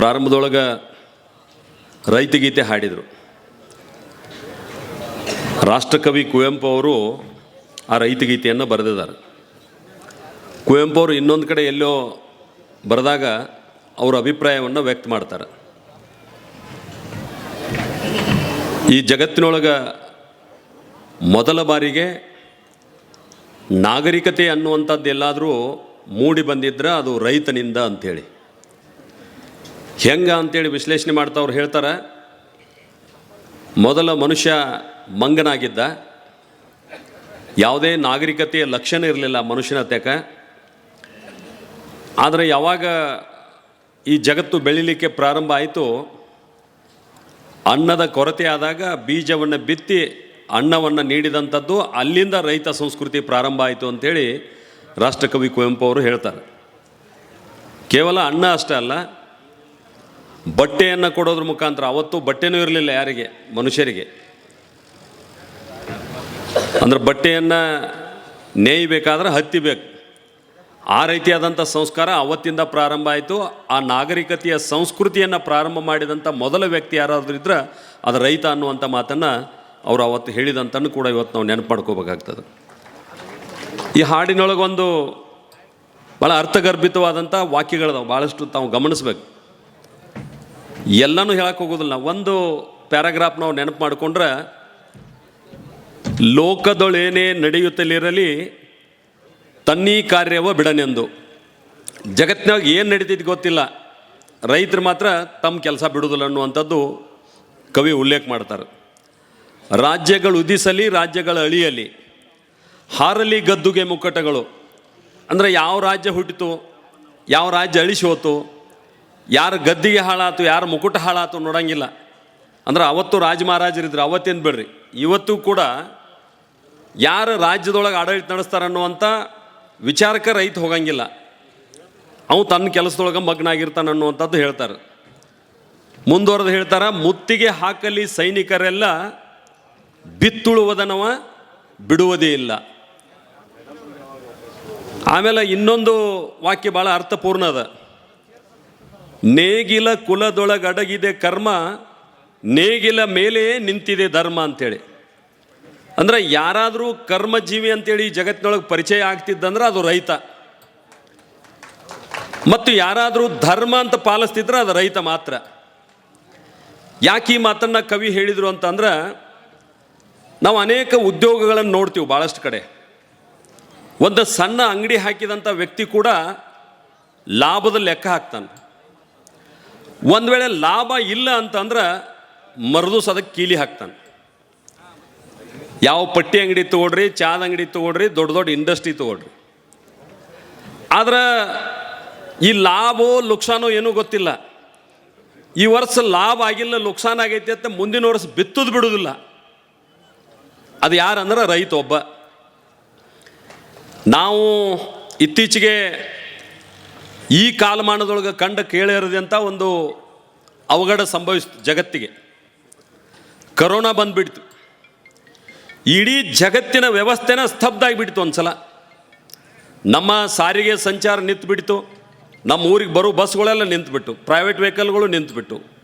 ಪ್ರಾರಂಭದೊಳಗೆ ರೈತಗೀತೆ ಹಾಡಿದರು. ರಾಷ್ಟ್ರಕವಿ ಕುವೆಂಪು ಅವರು ಆ ರೈತಗೀತೆಯನ್ನು ಬರೆದಿದ್ದಾರೆ. ಕುವೆಂಪು ಅವರು ಇನ್ನೊಂದು ಕಡೆ ಎಲ್ಲೋ ಬರೆದಾಗ ಅವರ ಅಭಿಪ್ರಾಯವನ್ನು ವ್ಯಕ್ತ ಮಾಡ್ತಾರೆ. ಈ ಜಗತ್ತಿನೊಳಗೆ ಮೊದಲ ಬಾರಿಗೆ ನಾಗರಿಕತೆ ಅನ್ನುವಂಥದ್ದು ಎಲ್ಲಾದರೂ ಮೂಡಿ ಬಂದಿದ್ರೆ ಅದು ರೈತನಿಂದ ಅಂಥೇಳಿ. ಹೆಂಗ ಅಂತೇಳಿ ವಿಶ್ಲೇಷಣೆ ಮಾಡ್ತಾ ಅವ್ರು ಹೇಳ್ತಾರೆ. ಮೊದಲ ಮನುಷ್ಯ ಮಂಗನಾಗಿದ್ದ. ಯಾವುದೇ ನಾಗರಿಕತೆಯ ಲಕ್ಷಣ ಇರಲಿಲ್ಲ ಮನುಷ್ಯನ ತೆಕ ಆದರೆ ಯಾವಾಗ ಈ ಜಗತ್ತು ಬೆಳಿಲಿಕ್ಕೆ ಪ್ರಾರಂಭ ಆಯಿತು, ಅನ್ನದ ಕೊರತೆ ಆದಾಗ ಬೀಜವನ್ನು ಬಿತ್ತಿ ಅನ್ನವನ್ನು ನೀಡಿದಂಥದ್ದು ಅಲ್ಲಿಂದ ರೈತ ಸಂಸ್ಕೃತಿ ಪ್ರಾರಂಭ ಆಯಿತು ಅಂಥೇಳಿ ರಾಷ್ಟ್ರಕವಿ ಕುವೆಂಪು ಅವರು ಹೇಳ್ತಾರೆ. ಕೇವಲ ಅನ್ನ ಅಷ್ಟೇ ಅಲ್ಲ ಬಟ್ಟೆಯನ್ನು ಕೊಡೋದ್ರ ಮುಖಾಂತರ, ಅವತ್ತು ಬಟ್ಟೆನೂ ಇರಲಿಲ್ಲ ಯಾರಿಗೆ? ಮನುಷ್ಯರಿಗೆ. ಅಂದ್ರೆ ಬಟ್ಟೆಯನ್ನು ನೇಯಬೇಕಾದ್ರೆ ಹತ್ತಿಬೇಕು. ಆ ರೀತಿಯಾದಂಥ ಸಂಸ್ಕಾರ ಅವತ್ತಿಂದ ಪ್ರಾರಂಭ ಆಯಿತು. ಆ ನಾಗರಿಕತೆಯ ಸಂಸ್ಕೃತಿಯನ್ನು ಪ್ರಾರಂಭ ಮಾಡಿದಂಥ ಮೊದಲ ವ್ಯಕ್ತಿ ಯಾರಾದರೂ ಇದ್ರೆ ಅದು ರೈತ ಅನ್ನುವಂಥ ಮಾತನ್ನು ಅವರು ಅವತ್ತು ಹೇಳಿದಂತನ್ನು ಕೂಡ ಇವತ್ತು ನಾವು ನೆನಪು ಮಾಡ್ಕೋಬೇಕಾಗ್ತದೆ ಈ ಹಾಡಿನೊಳಗೊಂದು ಭಾಳ ಅರ್ಥಗರ್ಭಿತವಾದಂಥ ವಾಕ್ಯಗಳದಾವೆ. ಭಾಳಷ್ಟು ತಾವು ಗಮನಿಸ್ಬೇಕು. ಎಲ್ಲನೂ ಹೇಳಕ್ಕೆ ಹೋಗೋದಿಲ್ಲ. ಒಂದು ಪ್ಯಾರಾಗ್ರಾಫ್ ನಾವು ನೆನಪು ಮಾಡಿಕೊಂಡ್ರೆ, ಲೋಕದೊಳೇನೇ ನಡೆಯುತ್ತಲಿರಲಿ, ತನ್ನೀ ಕಾರ್ಯವ ಬಿಡನೆಂದು. ಜಗತ್ತಿನಾಗ ಏನು ನಡೀತಿದ್ದು ಗೊತ್ತಿಲ್ಲ. ರೈತರು ಮಾತ್ರ ತಮ್ಮ ಕೆಲಸ ಬಿಡುವುದಿಲ್ಲ ಅನ್ನುವಂಥದ್ದು ಕವಿ ಉಲ್ಲೇಖ ಮಾಡ್ತಾರೆ. ರಾಜ್ಯಗಳು ಉದಿಸಲಿ, ರಾಜ್ಯಗಳು ಅಳಿಯಲಿ. ಹಾರಲಿ ಗದ್ದುಗೆ ಮುಕ್ಕಟಗಳು ಅಂದರೆ ಯಾವ ರಾಜ್ಯ ಹುಟ್ಟಿತು, ಯಾವ ರಾಜ್ಯ ಅಳಿಸಿ ಹೋತು ಯಾರ ಗದ್ದಿಗೆ ಹಾಳಾತು, ಯಾರು ಮುಕುಟ ಹಾಳಾತು ನೋಡಂಗಿಲ್ಲ. ಅಂದ್ರೆ ಅವತ್ತು ರಾಜ ಮಹಾರಾಜರಿದ್ರು, ಅವತ್ತೇನು ಬಿಡ್ರಿ? ಇವತ್ತು ಕೂಡ ಯಾರು ರಾಜ್ಯದೊಳಗೆ ಆಡಳಿತ ನಡೆಸ್ತಾರೆ ಅನ್ನುವಂಥ ವಿಚಾರಕ್ಕೆ ರೈತ ಹೋಗಂಗಿಲ್ಲ. ಅವು ತನ್ನ ಕೆಲಸದೊಳಗೆ ಮಗ್ನಾಗಿರ್ತಾನೆ ಅನ್ನುವಂಥದ್ದು ಹೇಳ್ತಾರೆ. ಮುಂದುವರೆದು ಹೇಳ್ತಾರೆ, ಮುತ್ತಿಗೆ ಹಾಕಲಿ ಸೈನಿಕರೆಲ್ಲ ಬಿತ್ತುಳುವುದನವ ಬಿಡುವುದೇ ಇಲ್ಲ. ಆಮೇಲೆ ಇನ್ನೊಂದು ವಾಕ್ಯ ಭಾಳ ಅರ್ಥಪೂರ್ಣ ಅದ. ನೇಗಿಲ ಕುಲದೊಳಗಡಗಿದೆ ಕರ್ಮ, ನೇಗಿಲ ಮೇಲೆ ನಿಂತಿದೆ ಧರ್ಮ ಅಂತೇಳಿ ಅಂದ್ರೆ ಯಾರಾದರೂ ಕರ್ಮಜೀವಿ ಅಂತೇಳಿ ಜಗತ್ತಿನೊಳಗೆ ಪರಿಚಯ ಆಗ್ತಿದ್ದಂದ್ರೆ ಅದು ರೈತ. ಮತ್ತು ಯಾರಾದರೂ ಧರ್ಮ ಅಂತ ಪಾಲಿಸ್ತಿದ್ರೆ ಅದು ರೈತ ಮಾತ್ರ. ಯಾಕೆ ಈ ಮಾತನ್ನು ಕವಿ ಹೇಳಿದರು ಅಂತಂದ್ರೆ, ನಾವು ಅನೇಕ ಉದ್ಯೋಗಗಳನ್ನು ನೋಡ್ತೀವಿ ಭಾಳಷ್ಟು ಕಡೆ. ಒಂದು ಸಣ್ಣ ಅಂಗಡಿ ಹಾಕಿದಂಥ ವ್ಯಕ್ತಿ ಕೂಡ ಲಾಭದ ಲೆಕ್ಕ ಹಾಕ್ತಾನೆ. ಒಂದು ವೇಳೆ ಲಾಭ ಇಲ್ಲ ಅಂತಂದ್ರೆ ಮರದು ಅದಕ್ಕೆ ಕೀಲಿ ಹಾಕ್ತಾನೆ. ಯಾವ ಪಟ್ಟಿ ಅಂಗಡಿ ತೊಗೊಳ್ರಿ, ಚಾದ ಅಂಗಡಿ ತೊಗೊಳ್ರಿ, ದೊಡ್ಡ ದೊಡ್ಡ ಇಂಡಸ್ಟ್ರಿ ತೊಗೊಳ್ರಿ. ಆದ್ರೆ ಈ ಲಾಭೋ ಲುಕ್ಸಾನೋ ಏನೂ ಗೊತ್ತಿಲ್ಲ. ಈ ವರ್ಷ ಲಾಭ ಆಗಿಲ್ಲ, ಲುಕ್ಸಾನ್ ಆಗೈತಿ ಅಂತ ಮುಂದಿನ ವರ್ಷ ಬಿತ್ತದು ಬಿಡುವುದಿಲ್ಲ ಅದು ಯಾರಂದ್ರೆ ರೈತ ಒಬ್ಬ. ನಾವು ಇತ್ತೀಚೆಗೆ ಈ ಕಾಲಮಾನದೊಳಗೆ ಕಂಡ ಕೇಳಿರದಂಥ ಒಂದು ಅವಘಡ ಸಂಭವಿಸ್ತು ಜಗತ್ತಿಗೆ. ಕರೋನಾ ಬಂದುಬಿಡ್ತು. ಇಡೀ ಜಗತ್ತಿನ ವ್ಯವಸ್ಥೆನ ಸ್ತಬ್ಧ ಆಗಿಬಿಡ್ತು ಒಂದ್ಸಲ. ನಮ್ಮ ಸಾರಿಗೆ ಸಂಚಾರ ನಿಂತುಬಿಡ್ತು. ನಮ್ಮ ಊರಿಗೆ ಬರೋ ಬಸ್ಗಳೆಲ್ಲ ನಿಂತುಬಿಟ್ಟು ಪ್ರೈವೇಟ್ ವೆಹಿಕಲ್ಗಳು ನಿಂತುಬಿಟ್ಟು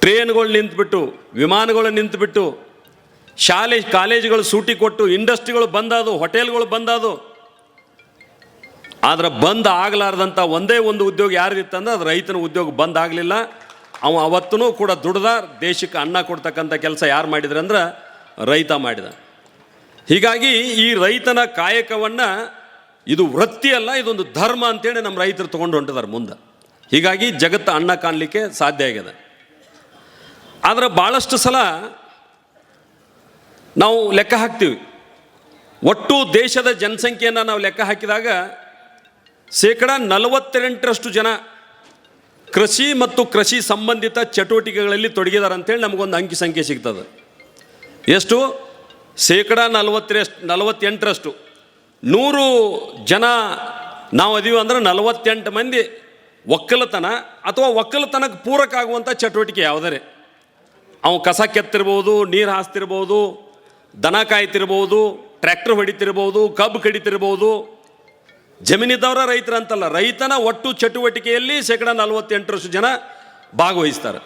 ಟ್ರೈನ್ಗಳು ನಿಂತುಬಿಟ್ಟು, ವಿಮಾನಗಳು ನಿಂತುಬಿಟ್ಟು, ಶಾಲೆ ಕಾಲೇಜುಗಳು ಸೂಟಿ ಕೊಟ್ಟು ಇಂಡಸ್ಟ್ರಿಗಳು ಬಂದಾದು ಹೋಟೆಲ್ಗಳು ಬಂದಾದು ಆದ್ರೆ ಬಂದ್ ಆಗಲಾರ್ದಂಥ ಒಂದೇ ಒಂದು ಉದ್ಯೋಗ ಯಾರ್ದಿತ್ತಂದ್ರೆ ಅದು ರೈತನ ಉದ್ಯೋಗ ಬಂದ್ ಆಗಲಿಲ್ಲ. ಅವ ಅವತ್ತೂ ಕೂಡ ದುಡ್ದ, ದೇಶಕ್ಕೆ ಅನ್ನ ಕೊಡ್ತಕ್ಕಂಥ ಕೆಲಸ ಯಾರು ಮಾಡಿದ್ರೆ ಅಂದ್ರೆ ರೈತ ಮಾಡಿದ. ಹೀಗಾಗಿ ಈ ರೈತನ ಕಾಯಕವನ್ನು ಇದು ವೃತ್ತಿ ಅಲ್ಲ, ಇದೊಂದು ಧರ್ಮ ಅಂತೇಳಿ ನಮ್ಮ ರೈತರು ತೊಗೊಂಡು ಹೊಂಟಿದ್ದಾರೆ ಮುಂದೆ. ಹೀಗಾಗಿ ಜಗತ್ತು ಅನ್ನ ಕಾಣಲಿಕ್ಕೆ ಸಾಧ್ಯ ಆಗಿದೆ ಆದರೆ ಭಾಳಷ್ಟು ಸಲ ನಾವು ಲೆಕ್ಕ ಹಾಕ್ತೀವಿ. ಒಟ್ಟು ದೇಶದ ಜನಸಂಖ್ಯೆಯನ್ನು ನಾವು ಲೆಕ್ಕ ಹಾಕಿದಾಗ ಶೇಕಡ ನಲವತ್ತೆಂಟರಷ್ಟು ಜನ ಕೃಷಿ ಮತ್ತು ಕೃಷಿ ಸಂಬಂಧಿತ ಚಟುವಟಿಕೆಗಳಲ್ಲಿ ತೊಡಗಿದ್ದಾರೆ ಅಂತೇಳಿ ನಮಗೊಂದು ಅಂಕಿ ಸಂಖ್ಯೆ ಸಿಗ್ತದೆ. ಎಷ್ಟು? ಶೇಕಡ ನಲವತ್ತರಷ್ಟು, ನಲವತ್ತೆಂಟರಷ್ಟು. ನೂರು ಜನ ನಾವು ಅದೀವಿ ಅಂದ್ರೆ ನಲವತ್ತೆಂಟು ಮಂದಿ ಒಕ್ಕಲತನ ಅಥವಾ ಒಕ್ಕಲತನಕ್ಕೆ ಪೂರಕ ಆಗುವಂಥ ಚಟುವಟಿಕೆ ಯಾವುದರೆ? ಅವು ಕಸ ಕೆತ್ತಿರ್ಬೋದು, ನೀರು ಹಾಸ್ತಿರ್ಬೋದು, ದನ ಕಾಯ್ತಿರ್ಬೋದು, ಟ್ರ್ಯಾಕ್ಟರ್ ಹೊಡಿತಿರ್ಬೋದು, ಕಬ್ಬು ಕಡಿತಿರ್ಬೋದು ಜಮೀನಿದ್ದವರ ರೈತರಂತಲ್ಲ, ರೈತನ ಒಟ್ಟು ಚಟುವಟಿಕೆಯಲ್ಲಿ ಶೇಕಡ ನಲವತ್ತೆಂಟರಷ್ಟು ಜನ ಭಾಗವಹಿಸ್ತಾರೆ.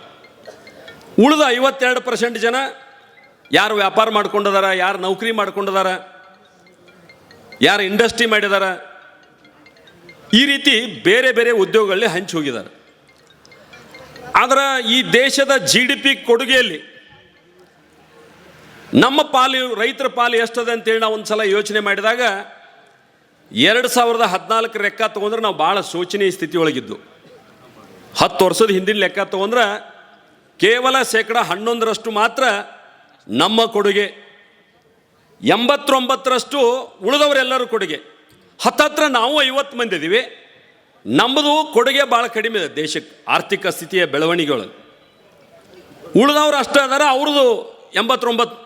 ಉಳಿದ ಐವತ್ತೆರಡು ಪರ್ಸೆಂಟ್ ಜನ ಯಾರು ವ್ಯಾಪಾರ ಮಾಡ್ಕೊಂಡಿದಾರ, ಯಾರು ನೌಕರಿ ಮಾಡ್ಕೊಂಡಿದಾರ, ಯಾರು ಇಂಡಸ್ಟ್ರಿ ಮಾಡಿದಾರ, ಈ ರೀತಿ ಬೇರೆ ಬೇರೆ ಉದ್ಯೋಗಗಳಲ್ಲಿ ಹಂಚಿ ಹೋಗಿದ್ದಾರೆ. ಆದರೆ ಈ ದೇಶದ ಜಿ ಡಿ ಪಿ ಕೊಡುಗೆಯಲ್ಲಿ ನಮ್ಮ ಪಾಲು, ರೈತರ ಪಾಲು ಎಷ್ಟದೆ ಅಂತೇಳಿ ನಾವು ಒಂದ್ಸಲ ಯೋಚನೆ ಮಾಡಿದಾಗ ಎರಡು ಸಾವಿರದ ಹದಿನಾಲ್ಕರ ಲೆಕ್ಕ ತೊಗೊಂಡ್ರೆ ನಾವು ಭಾಳ ಶೋಚನೀಯ ಸ್ಥಿತಿಯೊಳಗಿದ್ದು. ಹತ್ತು ವರ್ಷದ ಹಿಂದಿನ ಲೆಕ್ಕ ತೊಗೊಂಡ್ರೆ ಕೇವಲ ಶೇಕಡ ಹನ್ನೊಂದರಷ್ಟು ಮಾತ್ರ ನಮ್ಮ ಕೊಡುಗೆ. ಎಂಬತ್ತೊಂಬತ್ತರಷ್ಟು ಉಳಿದವರೆಲ್ಲರೂ ಕೊಡುಗೆ. ಹತ್ತತ್ರ ನಾವು ಐವತ್ತು ಮಂದಿ ಇದ್ದೀವಿ ನಮ್ಮದು ಕೊಡುಗೆ ಭಾಳ ಕಡಿಮೆ ಇದೆ ದೇಶಕ್ಕೆ ಆರ್ಥಿಕ ಸ್ಥಿತಿಯ ಬೆಳವಣಿಗೆಗಳು. ಉಳಿದವ್ರು ಅಷ್ಟೇ ಅದಾರ ಅವ್ರದ್ದು ಎಂಬತ್ತೊಂಬತ್ತು.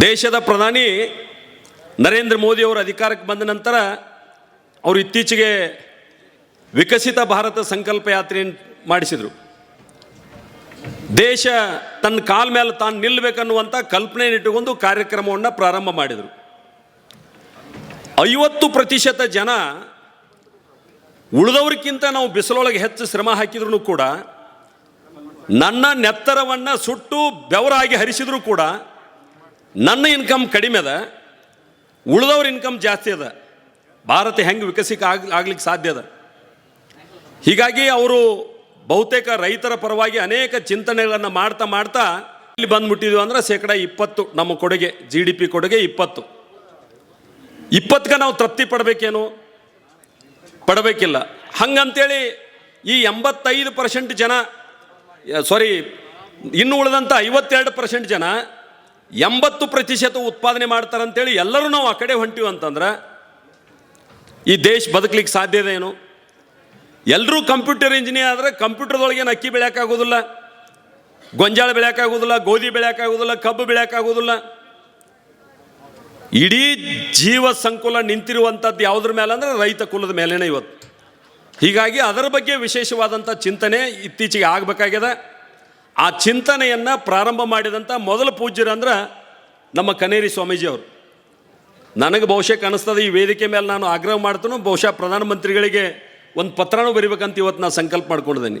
ದೇಶದ ಪ್ರಧಾನಿ ನರೇಂದ್ರ ಮೋದಿ ಅವರು ಅಧಿಕಾರಕ್ಕೆ ಬಂದ ನಂತರ ಅವರು ಇತ್ತೀಚೆಗೆ ವಿಕಸಿತ ಭಾರತ ಸಂಕಲ್ಪ ಯಾತ್ರೆಯನ್ನು ಮಾಡಿಸಿದರು. ದೇಶ ತನ್ನ ಕಾಲ ಮೇಲೆ ತಾನು ನಿಲ್ಲಬೇಕನ್ನುವಂಥ ಕಲ್ಪನೆ ಇಟ್ಟುಕೊಂಡು ಕಾರ್ಯಕ್ರಮವನ್ನು ಪ್ರಾರಂಭ ಮಾಡಿದರು. ಐವತ್ತು ಪ್ರತಿಶತ ಜನ ಉಳಿದವ್ರಿಗಿಂತ ನಾವು ಬಿಸಿಲೊಳಗೆ ಹೆಚ್ಚು ಶ್ರಮ ಹಾಕಿದ್ರು ಕೂಡ, ನನ್ನ ನೆತ್ತರವನ್ನು ಸುಟ್ಟು ಬೆವರಾಗಿ ಹರಿಸಿದ್ರು ಕೂಡ, ನನ್ನ ಇನ್ಕಮ್ ಕಡಿಮೆ ಅದ ಉಳಿದವ್ರ ಇನ್ಕಮ್ ಜಾಸ್ತಿ ಅದ. ಭಾರತ ಹೆಂಗೆ ವಿಕಸಿಕ ಆಗ್ ಆಗ್ಲಿಕ್ಕೆ ಸಾಧ್ಯ ಅದ. ಹೀಗಾಗಿ ಅವರು ಬಹುತೇಕ ರೈತರ ಪರವಾಗಿ ಅನೇಕ ಚಿಂತನೆಗಳನ್ನು ಮಾಡ್ತಾ ಮಾಡ್ತಾ ಇಲ್ಲಿ ಬಂದ್ಬಿಟ್ಟಿದ್ವಿ ಅಂದ್ರೆ ಶೇಕಡ ಇಪ್ಪತ್ತು ನಮ್ಮ ಕೊಡುಗೆ ಜಿ ಡಿ ಪಿ ಕೊಡುಗೆ ಇಪ್ಪತ್ತು. ಇಪ್ಪತ್ತಕ್ಕೆ ನಾವು ತೃಪ್ತಿ ಪಡಬೇಕೇನು? ಪಡಬೇಕಿಲ್ಲ. ಹಂಗಂತೇಳಿ ಈ ಎಂಬತ್ತೈದು ಪರ್ಸೆಂಟ್ ಜನ ಸಾರಿ ಇನ್ನು ಉಳಿದಂಥ ಐವತ್ತೆರಡು ಪರ್ಸೆಂಟ್ ಜನ ಎಂಬತ್ತು ಪ್ರತಿಶತ ಉತ್ಪಾದನೆ ಮಾಡ್ತಾರಂತೇಳಿ ಎಲ್ಲರೂ ನಾವು ಆ ಕಡೆ ಹೊಂಟೀವಿ ಅಂತಂದ್ರೆ, ಈ ದೇಶ ಬದುಕಲಿಕ್ಕೆ ಸಾಧ್ಯ ಇದೆ ಏನು? ಎಲ್ಲರೂ ಕಂಪ್ಯೂಟರ್ ಇಂಜಿನಿಯರ್ ಆದರೆ ಕಂಪ್ಯೂಟರ್ದೊಳಗೇನು ಅಕ್ಕಿ ಬೆಳೆಯೋಕ್ಕಾಗೋದಿಲ್ಲ ಗೊಂಜಾಳ ಬೆಳೆಯೋಕ್ಕಾಗೋದಿಲ್ಲ ಗೋಧಿ ಬೆಳೆಯೋಕ್ಕಾಗೋದಿಲ್ಲ ಕಬ್ಬು ಬೆಳೆಯೋಕ್ಕಾಗೋದಿಲ್ಲ ಇಡೀ ಜೀವ ಸಂಕುಲ ನಿಂತಿರುವಂಥದ್ದು ಯಾವುದ್ರ ಮೇಲೆ ಅಂದರೆ ರೈತ ಕುಲದ ಮೇಲೇನೆ ಇವತ್ತು. ಹೀಗಾಗಿ ಅದರ ಬಗ್ಗೆ ವಿಶೇಷವಾದಂಥ ಚಿಂತನೆ ಇತ್ತೀಚೆಗೆ ಆಗಬೇಕಾಗ್ಯದ ಆ ಚಿಂತನೆಯನ್ನು ಪ್ರಾರಂಭ ಮಾಡಿದಂಥ ಮೊದಲ ಪೂಜ್ಯರು ಅಂದ್ರೆ ನಮ್ಮ ಕನೇರಿ ಸ್ವಾಮೀಜಿ ಅವರು ನನಗೆ ಬಹುಶಃ ಕಾಣಿಸ್ತದೆ ಈ ವೇದಿಕೆ ಮೇಲೆ ನಾನು ಆಗ್ರಹ ಮಾಡ್ತಾನು, ಬಹುಶಃ ಪ್ರಧಾನಮಂತ್ರಿಗಳಿಗೆ ಒಂದು ಪತ್ರನೂ ಬರಿಬೇಕಂತ ಇವತ್ತು ನಾನು ಸಂಕಲ್ಪ ಮಾಡ್ಕೊಂಡಿದ್ದೀನಿ.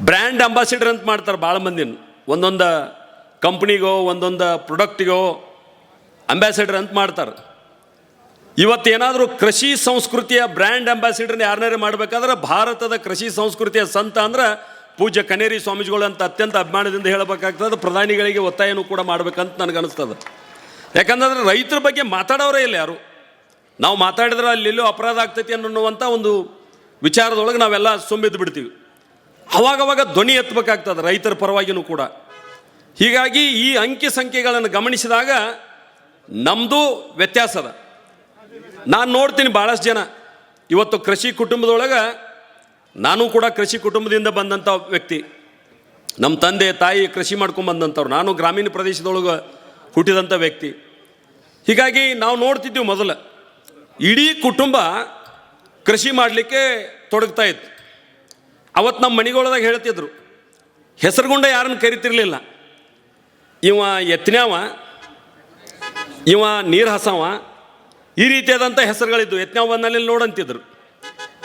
ಬ್ರ್ಯಾಂಡ್ ಅಂಬಾಸಿಡರ್ ಅಂತ ಮಾಡ್ತಾರೆ ಭಾಳ ಮಂದಿನ. ಒಂದೊಂದು ಕಂಪ್ನಿಗೋ, ಒಂದೊಂದು ಪ್ರೊಡಕ್ಟಿಗೋ ಅಂಬಾಸಿಡರ್ ಅಂತ ಮಾಡ್ತಾರೆ. ಇವತ್ತೇನಾದರೂ ಕೃಷಿ ಸಂಸ್ಕೃತಿಯ ಬ್ರ್ಯಾಂಡ್ ಅಂಬಾಸಿಡರ್ನ ಯಾರನ್ನಾರು ಮಾಡಬೇಕಾದ್ರೆ ಭಾರತದ ಕೃಷಿ ಸಂಸ್ಕೃತಿಯ ಸಂತ ಅಂದ್ರೆ ಪೂಜ್ಯ ಕನೇರಿ ಸ್ವಾಮೀಜಿಗಳು ಅಂತ ಅತ್ಯಂತ ಅಭಿಮಾನದಿಂದ ಹೇಳಬೇಕಾಗ್ತದೆ ಪ್ರಧಾನಿಗಳಿಗೆ ಒತ್ತಾಯನೂ ಕೂಡ ಮಾಡಬೇಕಂತ ನನಗನ್ನಿಸ್ತದೆ ಯಾಕಂದ್ರೆ ರೈತರ ಬಗ್ಗೆ ಮಾತಾಡೋರೇ ಇಲ್ಲ ಯಾರು. ನಾವು ಮಾತಾಡಿದ್ರೆ ಅಲ್ಲೆಲ್ಲೋ ಅಪರಾಧ ಆಗ್ತೈತಿ ಅನ್ನುವಂಥ ಒಂದು ವಿಚಾರದೊಳಗೆ ನಾವೆಲ್ಲ ಸುಮ್ಮಿದ್ದು ಬಿಡ್ತೀವಿ. ಅವಾಗವಾಗ ಧ್ವನಿ ಎತ್ತಬೇಕಾಗ್ತದೆ ರೈತರ ಪರವಾಗಿಯೂ ಕೂಡ. ಹೀಗಾಗಿ ಈ ಅಂಕಿ ಸಂಖ್ಯೆಗಳನ್ನು ಗಮನಿಸಿದಾಗ ನಮ್ಮದು ವ್ಯತ್ಯಾಸ ಅದ. ನಾನು ನೋಡ್ತೀನಿ ಭಾಳಷ್ಟು ಜನ. ಇವತ್ತು ಕೃಷಿ ಕುಟುಂಬದೊಳಗೆ ನಾನು ಕೂಡ ಕೃಷಿ ಕುಟುಂಬದಿಂದ ಬಂದಂಥ ವ್ಯಕ್ತಿ. ನಮ್ಮ ತಂದೆ, ತಾಯಿ ಕೃಷಿ ಮಾಡ್ಕೊಂಡು ಬಂದಂಥವ್ರು. ನಾನು ಗ್ರಾಮೀಣ ಪ್ರದೇಶದೊಳಗೆ ಹುಟ್ಟಿದಂಥ ವ್ಯಕ್ತಿ. ಹೀಗಾಗಿ ನಾವು ನೋಡ್ತಿದ್ದೀವಿ ಮೊದಲು. ಇಡೀ ಕುಟುಂಬ ಕೃಷಿ ಮಾಡಲಿಕ್ಕೆ ತೊಡಗ್ತಾ ಇತ್ತು. ಅವತ್ತು ನಮ್ಮ ಮನೆಗೊಳದಾಗ ಹೇಳ್ತಿದ್ರು, ಹೆಸರುಗೊಂಡ ಯಾರನ್ನು ಕರಿತಿರ್ಲಿಲ್ಲ? ಇವ ಎತ್ನ್ಯಾವ ಇವ ನೀರು ಹಸವ ಈ ರೀತಿಯಾದಂಥ ಹೆಸರುಗಳಿದ್ದು ಬಂದಲ್ಲಿ ನೋಡಂತಿದ್ರು.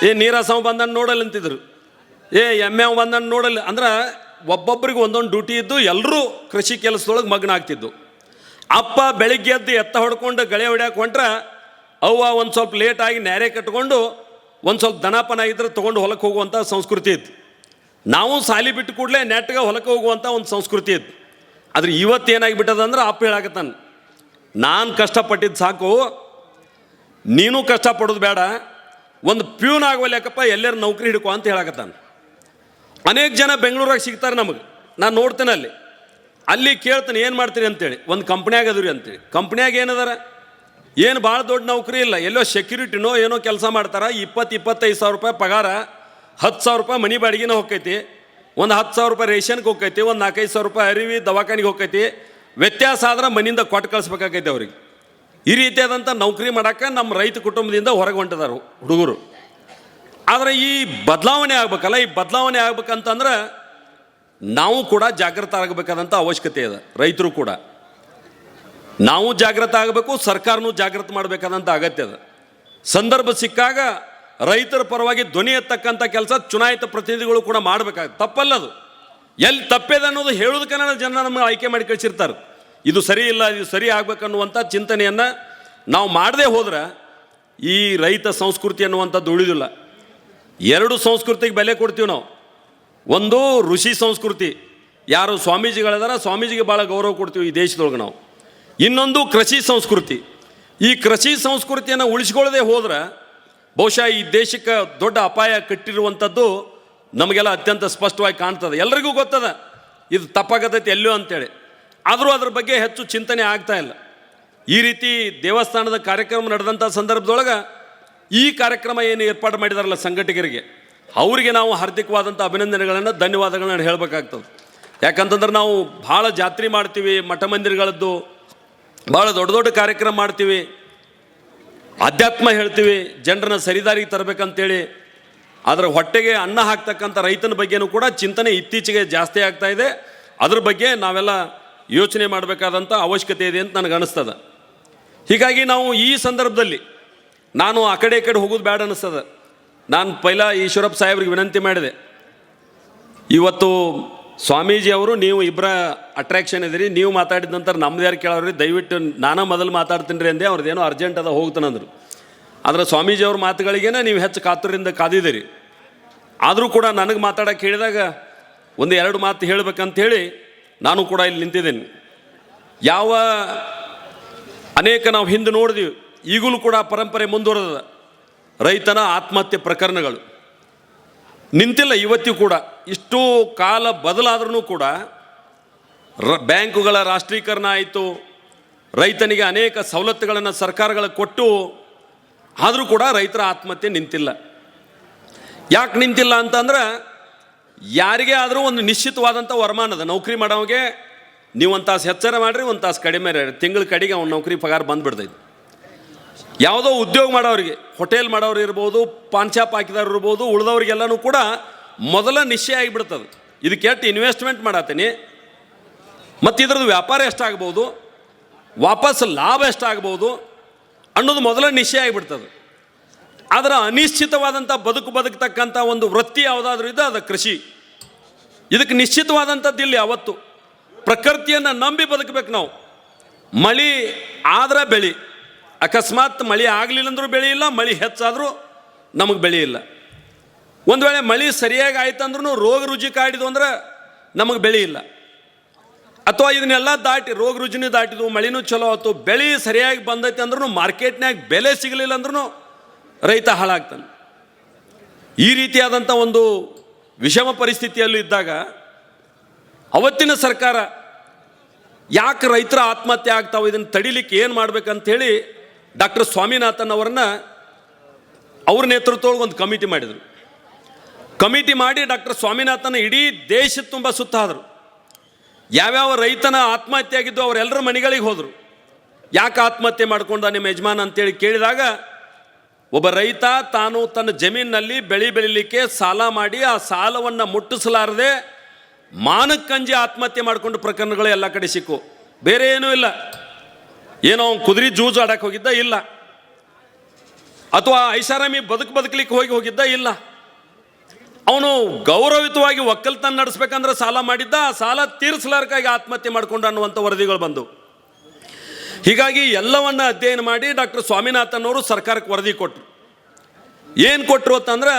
ಏ ನೀರು ಬಂದನ್ ನೋಡಲ್ಲ ಅಂತಿದ್ರು. ಏ, ಎಮ್ಮೆ ಬಂದನ್ ನೋಡಲ್ಲ. ಅಂದ್ರೆ ಒಬ್ಬೊಬ್ರಿಗೆ ಒಂದೊಂದು ಡ್ಯೂಟಿ ಇದ್ದು ಎಲ್ಲರೂ ಕೃಷಿ ಕೆಲಸದೊಳಗೆ ಮಗ್ನ ಆಗ್ತಿದ್ದು ಅಪ್ಪ ಬೆಳಿಗ್ಗೆ ಎದ್ದು ಎತ್ತ ಹೊಡ್ಕೊಂಡು ಗಳೆ ಹೊಡ್ಯಾಕೆ ಹೊಂಟ್ರೆ ಅವ್ವ ಒಂದು ಸ್ವಲ್ಪ ಲೇಟಾಗಿ ನ್ಯಾರೆ ಕಟ್ಕೊಂಡು ಒಂದು ಸ್ವಲ್ಪ ದನಪನ ಇದ್ರೆ ತೊಗೊಂಡು ಹೊಲಕ್ಕೆ ಹೋಗುವಂಥ ಸಂಸ್ಕೃತಿ ಇತ್ತು. ನಾವು ಸಾಲಿ ಬಿಟ್ಟು ಕೂಡಲೇ ನೆಟ್ಗೆ ಹೊಲಕ್ಕೆ ಹೋಗುವಂಥ ಒಂದು ಸಂಸ್ಕೃತಿ ಇತ್ತು. ಆದ್ರೆ ಇವತ್ತು ಏನಾಗಿಬಿಟ್ಟದಂದ್ರೆ ಅಪ್ಪ ಹೇಳಾಕತ್ತಾನ, ನಾನು ಕಷ್ಟಪಟ್ಟಿದ್ದು ಸಾಕು, ನೀನು ಕಷ್ಟಪಡೋದು ಬೇಡ ಒಂದು ಪ್ಯೂನ್ ಆಗೋಲ್ಯಾಕಪ್ಪ ಎಲ್ಲರೂ ನೌಕರಿ ಹಿಡ್ಕೊ ಅಂತ ಹೇಳಕತ್ತಾನೆ. ಅನೇಕ ಜನ ಬೆಂಗಳೂರಾಗ ಸಿಗ್ತಾರೆ ನಮಗೆ. ನಾನು ನೋಡ್ತೇನೆ ಅಲ್ಲಿ. ಅಲ್ಲಿ ಕೇಳ್ತಾನೆ, ಏನು ಮಾಡ್ತೀರಿ ಅಂತೇಳಿ. ಒಂದು ಕಂಪ್ನ್ಯಾಗ ಅದ್ರಿ ಅಂತೇಳಿ. ಕಂಪ್ನ್ಯಾಗ ಏನದಾರ? ಏನು ಭಾಳ ದೊಡ್ಡ ನೌಕರಿ ಇಲ್ಲ. ಎಲ್ಲೋ ಸೆಕ್ಯೂರಿಟಿನೋ ಏನೋ ಕೆಲಸ ಮಾಡ್ತಾರೆ. ಇಪ್ಪತ್ತು ಇಪ್ಪತ್ತೈದು ಸಾವಿರ ರೂಪಾಯಿ ಪಗಾರ. ಹತ್ತು ಸಾವಿರ ರೂಪಾಯಿ ಮನಿ ಬಾಡಿಗೆನ ಹೋಗ್ತೈತಿ ಒಂದು ಹತ್ತು ಸಾವಿರ ರೂಪಾಯಿ ರೇಷನ್ಗೆ ಹೋಗ್ತೈತಿ ಒಂದು ನಾಲ್ಕೈದು ಸಾವಿರ ರೂಪಾಯಿ ಅರಿವಿ ದವಾಖಾನಿಗೆ ಹೋಗ್ತೈತಿ ವ್ಯತ್ಯಾಸ ಆದ್ರೆ ಮನೆಯಿಂದ ಕೊಟ್ಟು ಕಳಿಸ್ಬೇಕಾಗೈತೆ ಅವ್ರಿಗೆ. ಈ ರೀತಿಯಾದಂಥ ನೌಕರಿ ಮಾಡೋಕ್ಕೆ ನಮ್ಮ ರೈತ ಕುಟುಂಬದಿಂದ ಹೊರಗೆ ಹೊಂಟಿದಾರು ಹುಡುಗರು. ಆದರೆ ಈ ಬದಲಾವಣೆ ಆಗ್ಬೇಕಲ್ಲ, ಈ ಬದಲಾವಣೆ ಆಗ್ಬೇಕಂತಂದ್ರೆ ನಾವು ಕೂಡ ಜಾಗೃತ ಆಗಬೇಕಾದಂಥ ಅವಶ್ಯಕತೆ ಇದೆ, ರೈತರು ಕೂಡ. ನಾವು ಜಾಗೃತ ಆಗಬೇಕು, ಸರ್ಕಾರನೂ ಜಾಗೃತ ಮಾಡಬೇಕಾದಂಥ ಅಗತ್ಯ ಇದೆ. ಸಂದರ್ಭ ಸಿಕ್ಕಾಗ ರೈತರ ಪರವಾಗಿ ಧ್ವನಿ ಎತ್ತಕ್ಕಂಥ ಕೆಲಸ ಚುನಾಯಿತ ಪ್ರತಿನಿಧಿಗಳು ಕೂಡ ಮಾಡಬೇಕಾಗುತ್ತೆ. ತಪ್ಪಲ್ಲದು ಎಲ್ಲಿ ತಪ್ಪಿದೆ ಅನ್ನೋದು ಹೇಳೋದಕ್ಕೆ ಜನ ನಮಗೆ ಆಯ್ಕೆ ಮಾಡಿ ಕಳಿಸಿರ್ತಾರೆ. ಇದು ಸರಿ ಇಲ್ಲ, ಇದು ಸರಿ ಆಗ್ಬೇಕನ್ನುವಂಥ ಚಿಂತನೆಯನ್ನು ನಾವು ಮಾಡದೇ ಹೋದ್ರೆ ಈ ರೈತ ಸಂಸ್ಕೃತಿ ಅನ್ನುವಂಥದ್ದು ಉಳಿದಿಲ್ಲ. ಎರಡು ಸಂಸ್ಕೃತಿಗೆ ಬೆಲೆ ಕೊಡ್ತೀವಿ ನಾವು. ಒಂದು ಋಷಿ ಸಂಸ್ಕೃತಿ. ಯಾರು ಸ್ವಾಮೀಜಿಗಳಿದಾರ, ಸ್ವಾಮೀಜಿಗೆ ಭಾಳ ಗೌರವ ಕೊಡ್ತೀವಿ ಈ ದೇಶದೊಳಗೆ ನಾವು. ಇನ್ನೊಂದು ಕೃಷಿ ಸಂಸ್ಕೃತಿ. ಈ ಕೃಷಿ ಸಂಸ್ಕೃತಿಯನ್ನು ಉಳಿಸ್ಕೊಳ್ಳದೆ ಹೋದ್ರೆ ಬಹುಶಃ ಈ ದೇಶಕ್ಕೆ ದೊಡ್ಡ ಅಪಾಯ ಕಟ್ಟಿರುವಂಥದ್ದು ನಮಗೆಲ್ಲ ಅತ್ಯಂತ ಸ್ಪಷ್ಟವಾಗಿ ಕಾಣ್ತದೆ. ಎಲ್ರಿಗೂ ಗೊತ್ತದ, ಇದು ತಪ್ಪಾಗತೈತಿ ಎಲ್ಲೋ ಅಂತೇಳಿ. ಆದರೂ ಅದ್ರ ಬಗ್ಗೆ ಹೆಚ್ಚು ಚಿಂತನೆ ಆಗ್ತಾ ಇಲ್ಲ. ಈ ರೀತಿ ದೇವಸ್ಥಾನದ ಕಾರ್ಯಕ್ರಮ ನಡೆದಂಥ ಸಂದರ್ಭದೊಳಗೆ ಈ ಕಾರ್ಯಕ್ರಮ ಏನು ಏರ್ಪಾಡು ಮಾಡಿದಾರಲ್ಲ ಸಂಘಟಕರಿಗೆ, ಅವರಿಗೆ ನಾವು ಹಾರ್ದಿಕವಾದಂಥ ಅಭಿನಂದನೆಗಳನ್ನು, ಧನ್ಯವಾದಗಳನ್ನು ಹೇಳಬೇಕಾಗ್ತದೆ. ಯಾಕಂತಂದ್ರೆ ನಾವು ಭಾಳ ಜಾತ್ರೆ ಮಾಡ್ತೀವಿ, ಮಠ ಮಂದಿರಗಳದ್ದು, ಭಾಳ ದೊಡ್ಡ ದೊಡ್ಡ ಕಾರ್ಯಕ್ರಮ ಮಾಡ್ತೀವಿ. ಅಧ್ಯಾತ್ಮ ಹೇಳ್ತೀವಿ, ಜನರನ್ನ ಸರಿದಾರಿಗೆ ತರಬೇಕಂತೇಳಿ ಅದರ ಹೊಟ್ಟೆಗೆ ಅನ್ನ ಹಾಕ್ತಕ್ಕಂಥ ರೈತನ ಬಗ್ಗೆನೂ ಕೂಡ ಚಿಂತನೆ ಇತ್ತೀಚೆಗೆ ಜಾಸ್ತಿ ಆಗ್ತಾ ಇದೆ. ಅದ್ರ ಬಗ್ಗೆ ನಾವೆಲ್ಲ ಯೋಚನೆ ಮಾಡಬೇಕಾದಂಥ ಅವಶ್ಯಕತೆ ಇದೆ ಅಂತ ನನಗೆ ಅನಿಸ್ತದ. ಹೀಗಾಗಿ ನಾವು ಈ ಸಂದರ್ಭದಲ್ಲಿ ನಾನು ಆ ಕಡೆ ಕಡೆ ಹೋಗೋದು ಬೇಡ ಅನ್ನಿಸ್ತದ ನಾನು ಪೈಲ ಈಶ್ವರಪ್ಪ ಸಾಹೇಬ್ರಿಗೆ ವಿನಂತಿ ಮಾಡಿದೆ. ಇವತ್ತು ಸ್ವಾಮೀಜಿ ಅವರು, ನೀವು ಇಬ್ಬರ ಅಟ್ರಾಕ್ಷನ್ ಇದ್ದೀರಿ, ನೀವು ಮಾತಾಡಿದ ನಂತರ ನಮ್ದು ಯಾರು ಕೇಳೋರಿ ದಯವಿಟ್ಟು ನಾನು ಮೊದಲು ಮಾತಾಡ್ತೀನಿ ರೀ ಅಂದೆ, ಅವ್ರದ್ದೇನೋ ಅರ್ಜೆಂಟ್ ಅದ ಹೋಗ್ತಾನಂದ್ರು ಆದರೆ ಸ್ವಾಮೀಜಿ ಅವ್ರ ಮಾತುಗಳಿಗೇನೆ ನೀವು ಹೆಚ್ಚು ಕಾತುರದಿಂದ ಕಾದಿದ್ದೀರಿ. ಆದರೂ ಕೂಡ ನನಗೆ ಮಾತಾಡೋಕೆ ಹೇಳಿದಾಗ ಒಂದು ಎರಡು ಮಾತು ಹೇಳಬೇಕಂತ ಹೇಳಿ ನಾನು ಕೂಡ ಇಲ್ಲಿ ನಿಂತಿದ್ದೇನೆ. ಯಾವ ಅನೇಕ ನಾವು ಹಿಂದೆ ನೋಡಿದೀವಿ, ಈಗಲೂ ಕೂಡ ಪರಂಪರೆ ಮುಂದುವರೆದ ರೈತನ ಆತ್ಮಹತ್ಯೆ ಪ್ರಕರಣಗಳು. ನಿಂತಿಲ್ಲ, ಇವತ್ತಿಗೂ ಕೂಡ. ಇಷ್ಟು ಕಾಲ ಬದಲಾದ್ರೂ ಕೂಡ ರ, ಬ್ಯಾಂಕುಗಳ ರಾಷ್ಟ್ರೀಕರಣ ಆಯಿತು, ರೈತನಿಗೆ ಅನೇಕ ಸವಲತ್ತುಗಳನ್ನು ಸರ್ಕಾರಗಳು ಕೊಟ್ಟು, ಆದರೂ ಕೂಡ ರೈತರ ಆತ್ಮಹತ್ಯೆ ನಿಂತಿಲ್ಲ. ಯಾಕೆ ನಿಂತಿಲ್ಲ ಅಂತಂದ್ರೆ ಯಾರಿಗೇ ಆದರೂ ಒಂದು ನಿಶ್ಚಿತವಾದಂಥ ವರಮಾನದ ನೌಕರಿ ಮಾಡೋಂಗೆ ನೀವು ಒಂದು ತಾಸು ಹೆಚ್ಚರ ಮಾಡಿರಿ, ಒಂದು ತಾಸು ಕಡಿಮೆ ತಿಂಗಳ ಕಡೆಗೆ ಅವ್ನ ನೌಕರಿ ಪಗಾರ ಬಂದ್ಬಿಡ್ತೈತೆ. ಯಾವುದೋ ಉದ್ಯೋಗ ಮಾಡೋರಿಗೆ ಹೋಟೆಲ್ ಮಾಡೋರು ಇರ್ಬೋದು, ಪಾನ್ ಶಾಪ್ ಹಾಕಿದವ್ರು ಇರ್ಬೋದು, ಉಳಿದವ್ರಿಗೆಲ್ಲನೂ ಕೂಡ ಮೊದಲ ನಿಶ್ಚಯ ಆಗಿಬಿಡ್ತದೆ. ಇದಕ್ಕೆ ಎಷ್ಟು ಇನ್ವೆಸ್ಟ್ಮೆಂಟ್ ಮಾಡತ್ತೀನಿ ಮತ್ತು ಇದ್ರದ್ದು ವ್ಯಾಪಾರ ಎಷ್ಟಾಗ್ಬೋದು ವಾಪಸ್ ಲಾಭ ಎಷ್ಟಾಗ್ಬೋದು ಅನ್ನೋದು ಮೊದಲ ನಿಶ್ಚಯ ಆಗಿಬಿಡ್ತದೆ. ಅದರ ಅನಿಶ್ಚಿತವಾದಂಥ ಬದುಕು ಬದುಕತಕ್ಕಂಥ ಒಂದು ವೃತ್ತಿ ಯಾವುದಾದ್ರೂ ಇದೆ ಅದು ಕೃಷಿ. ಇದಕ್ಕೆ ನಿಶ್ಚಿತವಾದಂಥದ್ದು ಇಲ್ಲಿ ಯಾವತ್ತು? ಪ್ರಕೃತಿಯನ್ನು ನಂಬಿ ಬದುಕಬೇಕು ನಾವು. ಮಳೆ ಆದ್ರೆ ಬೆಳೆ. ಅಕಸ್ಮಾತ್ ಮಳೆ ಆಗಲಿಲ್ಲ ಅಂದರೂ ಬೆಳೆ ಇಲ್ಲ, ಮಳೆ ಹೆಚ್ಚಾದರೂ ನಮಗೆ ಬೆಳೆ ಇಲ್ಲ. ಒಂದು ವೇಳೆ ಮಳೆ ಸರಿಯಾಗಿ ಆಯ್ತು ಅಂದ್ರೂ ರೋಗ ರುಜಿ ಕಾಡಿದು ಅಂದ್ರೆ ನಮಗೆ ಬೆಳೆ ಇಲ್ಲ. ಅಥವಾ ಇದನ್ನೆಲ್ಲ ದಾಟಿ ರೋಗ ರುಜಿನೂ ದಾಟಿದ್ವು, ಮಳಿನೂ ಚಲೋ ಆಯ್ತು, ಬೆಳೆ ಸರಿಯಾಗಿ ಬಂದೈತೆ ಅಂದ್ರೂ ಮಾರ್ಕೆಟ್ನಾಗ ಬೆಲೆ ಸಿಗಲಿಲ್ಲ ಅಂದ್ರೂ ರೈತ ಹಾಳಾಗ್ತಾನೆ. ಈ ರೀತಿಯಾದಂಥ ಒಂದು ವಿಷಮ ಪರಿಸ್ಥಿತಿಯಲ್ಲೂ ಇದ್ದಾಗ ಅವತ್ತಿನ ಸರ್ಕಾರ ಯಾಕೆ ರೈತರ ಆತ್ಮಹತ್ಯೆ ಆಗ್ತಾವೆ, ಇದನ್ನು ತಡಿಲಿಕ್ಕೆ ಏನು ಮಾಡಬೇಕಂಥೇಳಿ ಡಾಕ್ಟರ್ ಸ್ವಾಮಿನಾಥನ್ ಅವರನ್ನ ಅವ್ರ ನೇತೃತ್ವದೊಳಗೆ ಒಂದು ಕಮಿಟಿ ಮಾಡಿದರು. ಕಮಿಟಿ ಮಾಡಿ ಡಾಕ್ಟರ್ ಸ್ವಾಮಿನಾಥನ್ ಇಡೀ ದೇಶ ತುಂಬ ಸುತ್ತಾದರು ಯಾವ್ಯಾವ ರೈತನ ಆತ್ಮಹತ್ಯೆ ಆಗಿದ್ದು ಅವರೆಲ್ಲರ ಮನೆಗಳಿಗೆ ಹೋದರು. ಯಾಕೆ ಆತ್ಮಹತ್ಯೆ ಮಾಡ್ಕೊಂಡ ನಿಮ್ಮ ಯಜಮಾನ ಅಂತೇಳಿ ಕೇಳಿದಾಗ ಒಬ್ಬ ರೈತ ತಾನು ತನ್ನ ಜಮೀನಿನಲ್ಲಿ ಬೆಳೆ ಬೆಳಿಲಿಕ್ಕೆ ಸಾಲ ಮಾಡಿ ಆ ಸಾಲವನ್ನು ಮುಟ್ಟಿಸಲಾರದೆ ಮಾನಕ್ಕಂಜಿ ಆತ್ಮಹತ್ಯೆ ಮಾಡಿಕೊಂಡು ಪ್ರಕರಣಗಳು ಎಲ್ಲ ಕಡೆ ಸಿಕ್ಕು. ಬೇರೆ ಏನೂ ಇಲ್ಲ. ಏನೋ ಅವ್ನು ಕುದುರೆ ಜೂಜು ಆಡಕ್ಕೆ ಹೋಗಿದ್ದ? ಇಲ್ಲ. ಅಥವಾ ಐಷಾರಾಮಿ ಬದುಕು ಬದುಕಲಿಕ್ಕೆ ಹೋಗಿ ಹೋಗಿದ್ದ? ಇಲ್ಲ. ಅವನು ಗೌರವಿತವಾಗಿ ಒಕ್ಕಲ್ತನ ನಡೆಸ್ಬೇಕಂದ್ರೆ ಸಾಲ ಮಾಡಿದ್ದ? ಆ ಸಾಲ ತೀರಿಸಲಾರಕ್ಕಾಗಿ ಆತ್ಮಹತ್ಯೆ ಮಾಡಿಕೊಂಡು ಅನ್ನುವಂಥ ವರದಿಗಳು ಬಂದು ಹೀಗಾಗಿ ಎಲ್ಲವನ್ನ ಅಧ್ಯಯನ ಮಾಡಿ ಡಾಕ್ಟರ್ ಸ್ವಾಮಿನಾಥನ್ ಅವರು ಸರ್ಕಾರಕ್ಕೆ ವರದಿ ಕೊಟ್ಟರು ಏನು ಕೊಟ್ಟರು ಅಂತಂದ್ರೆ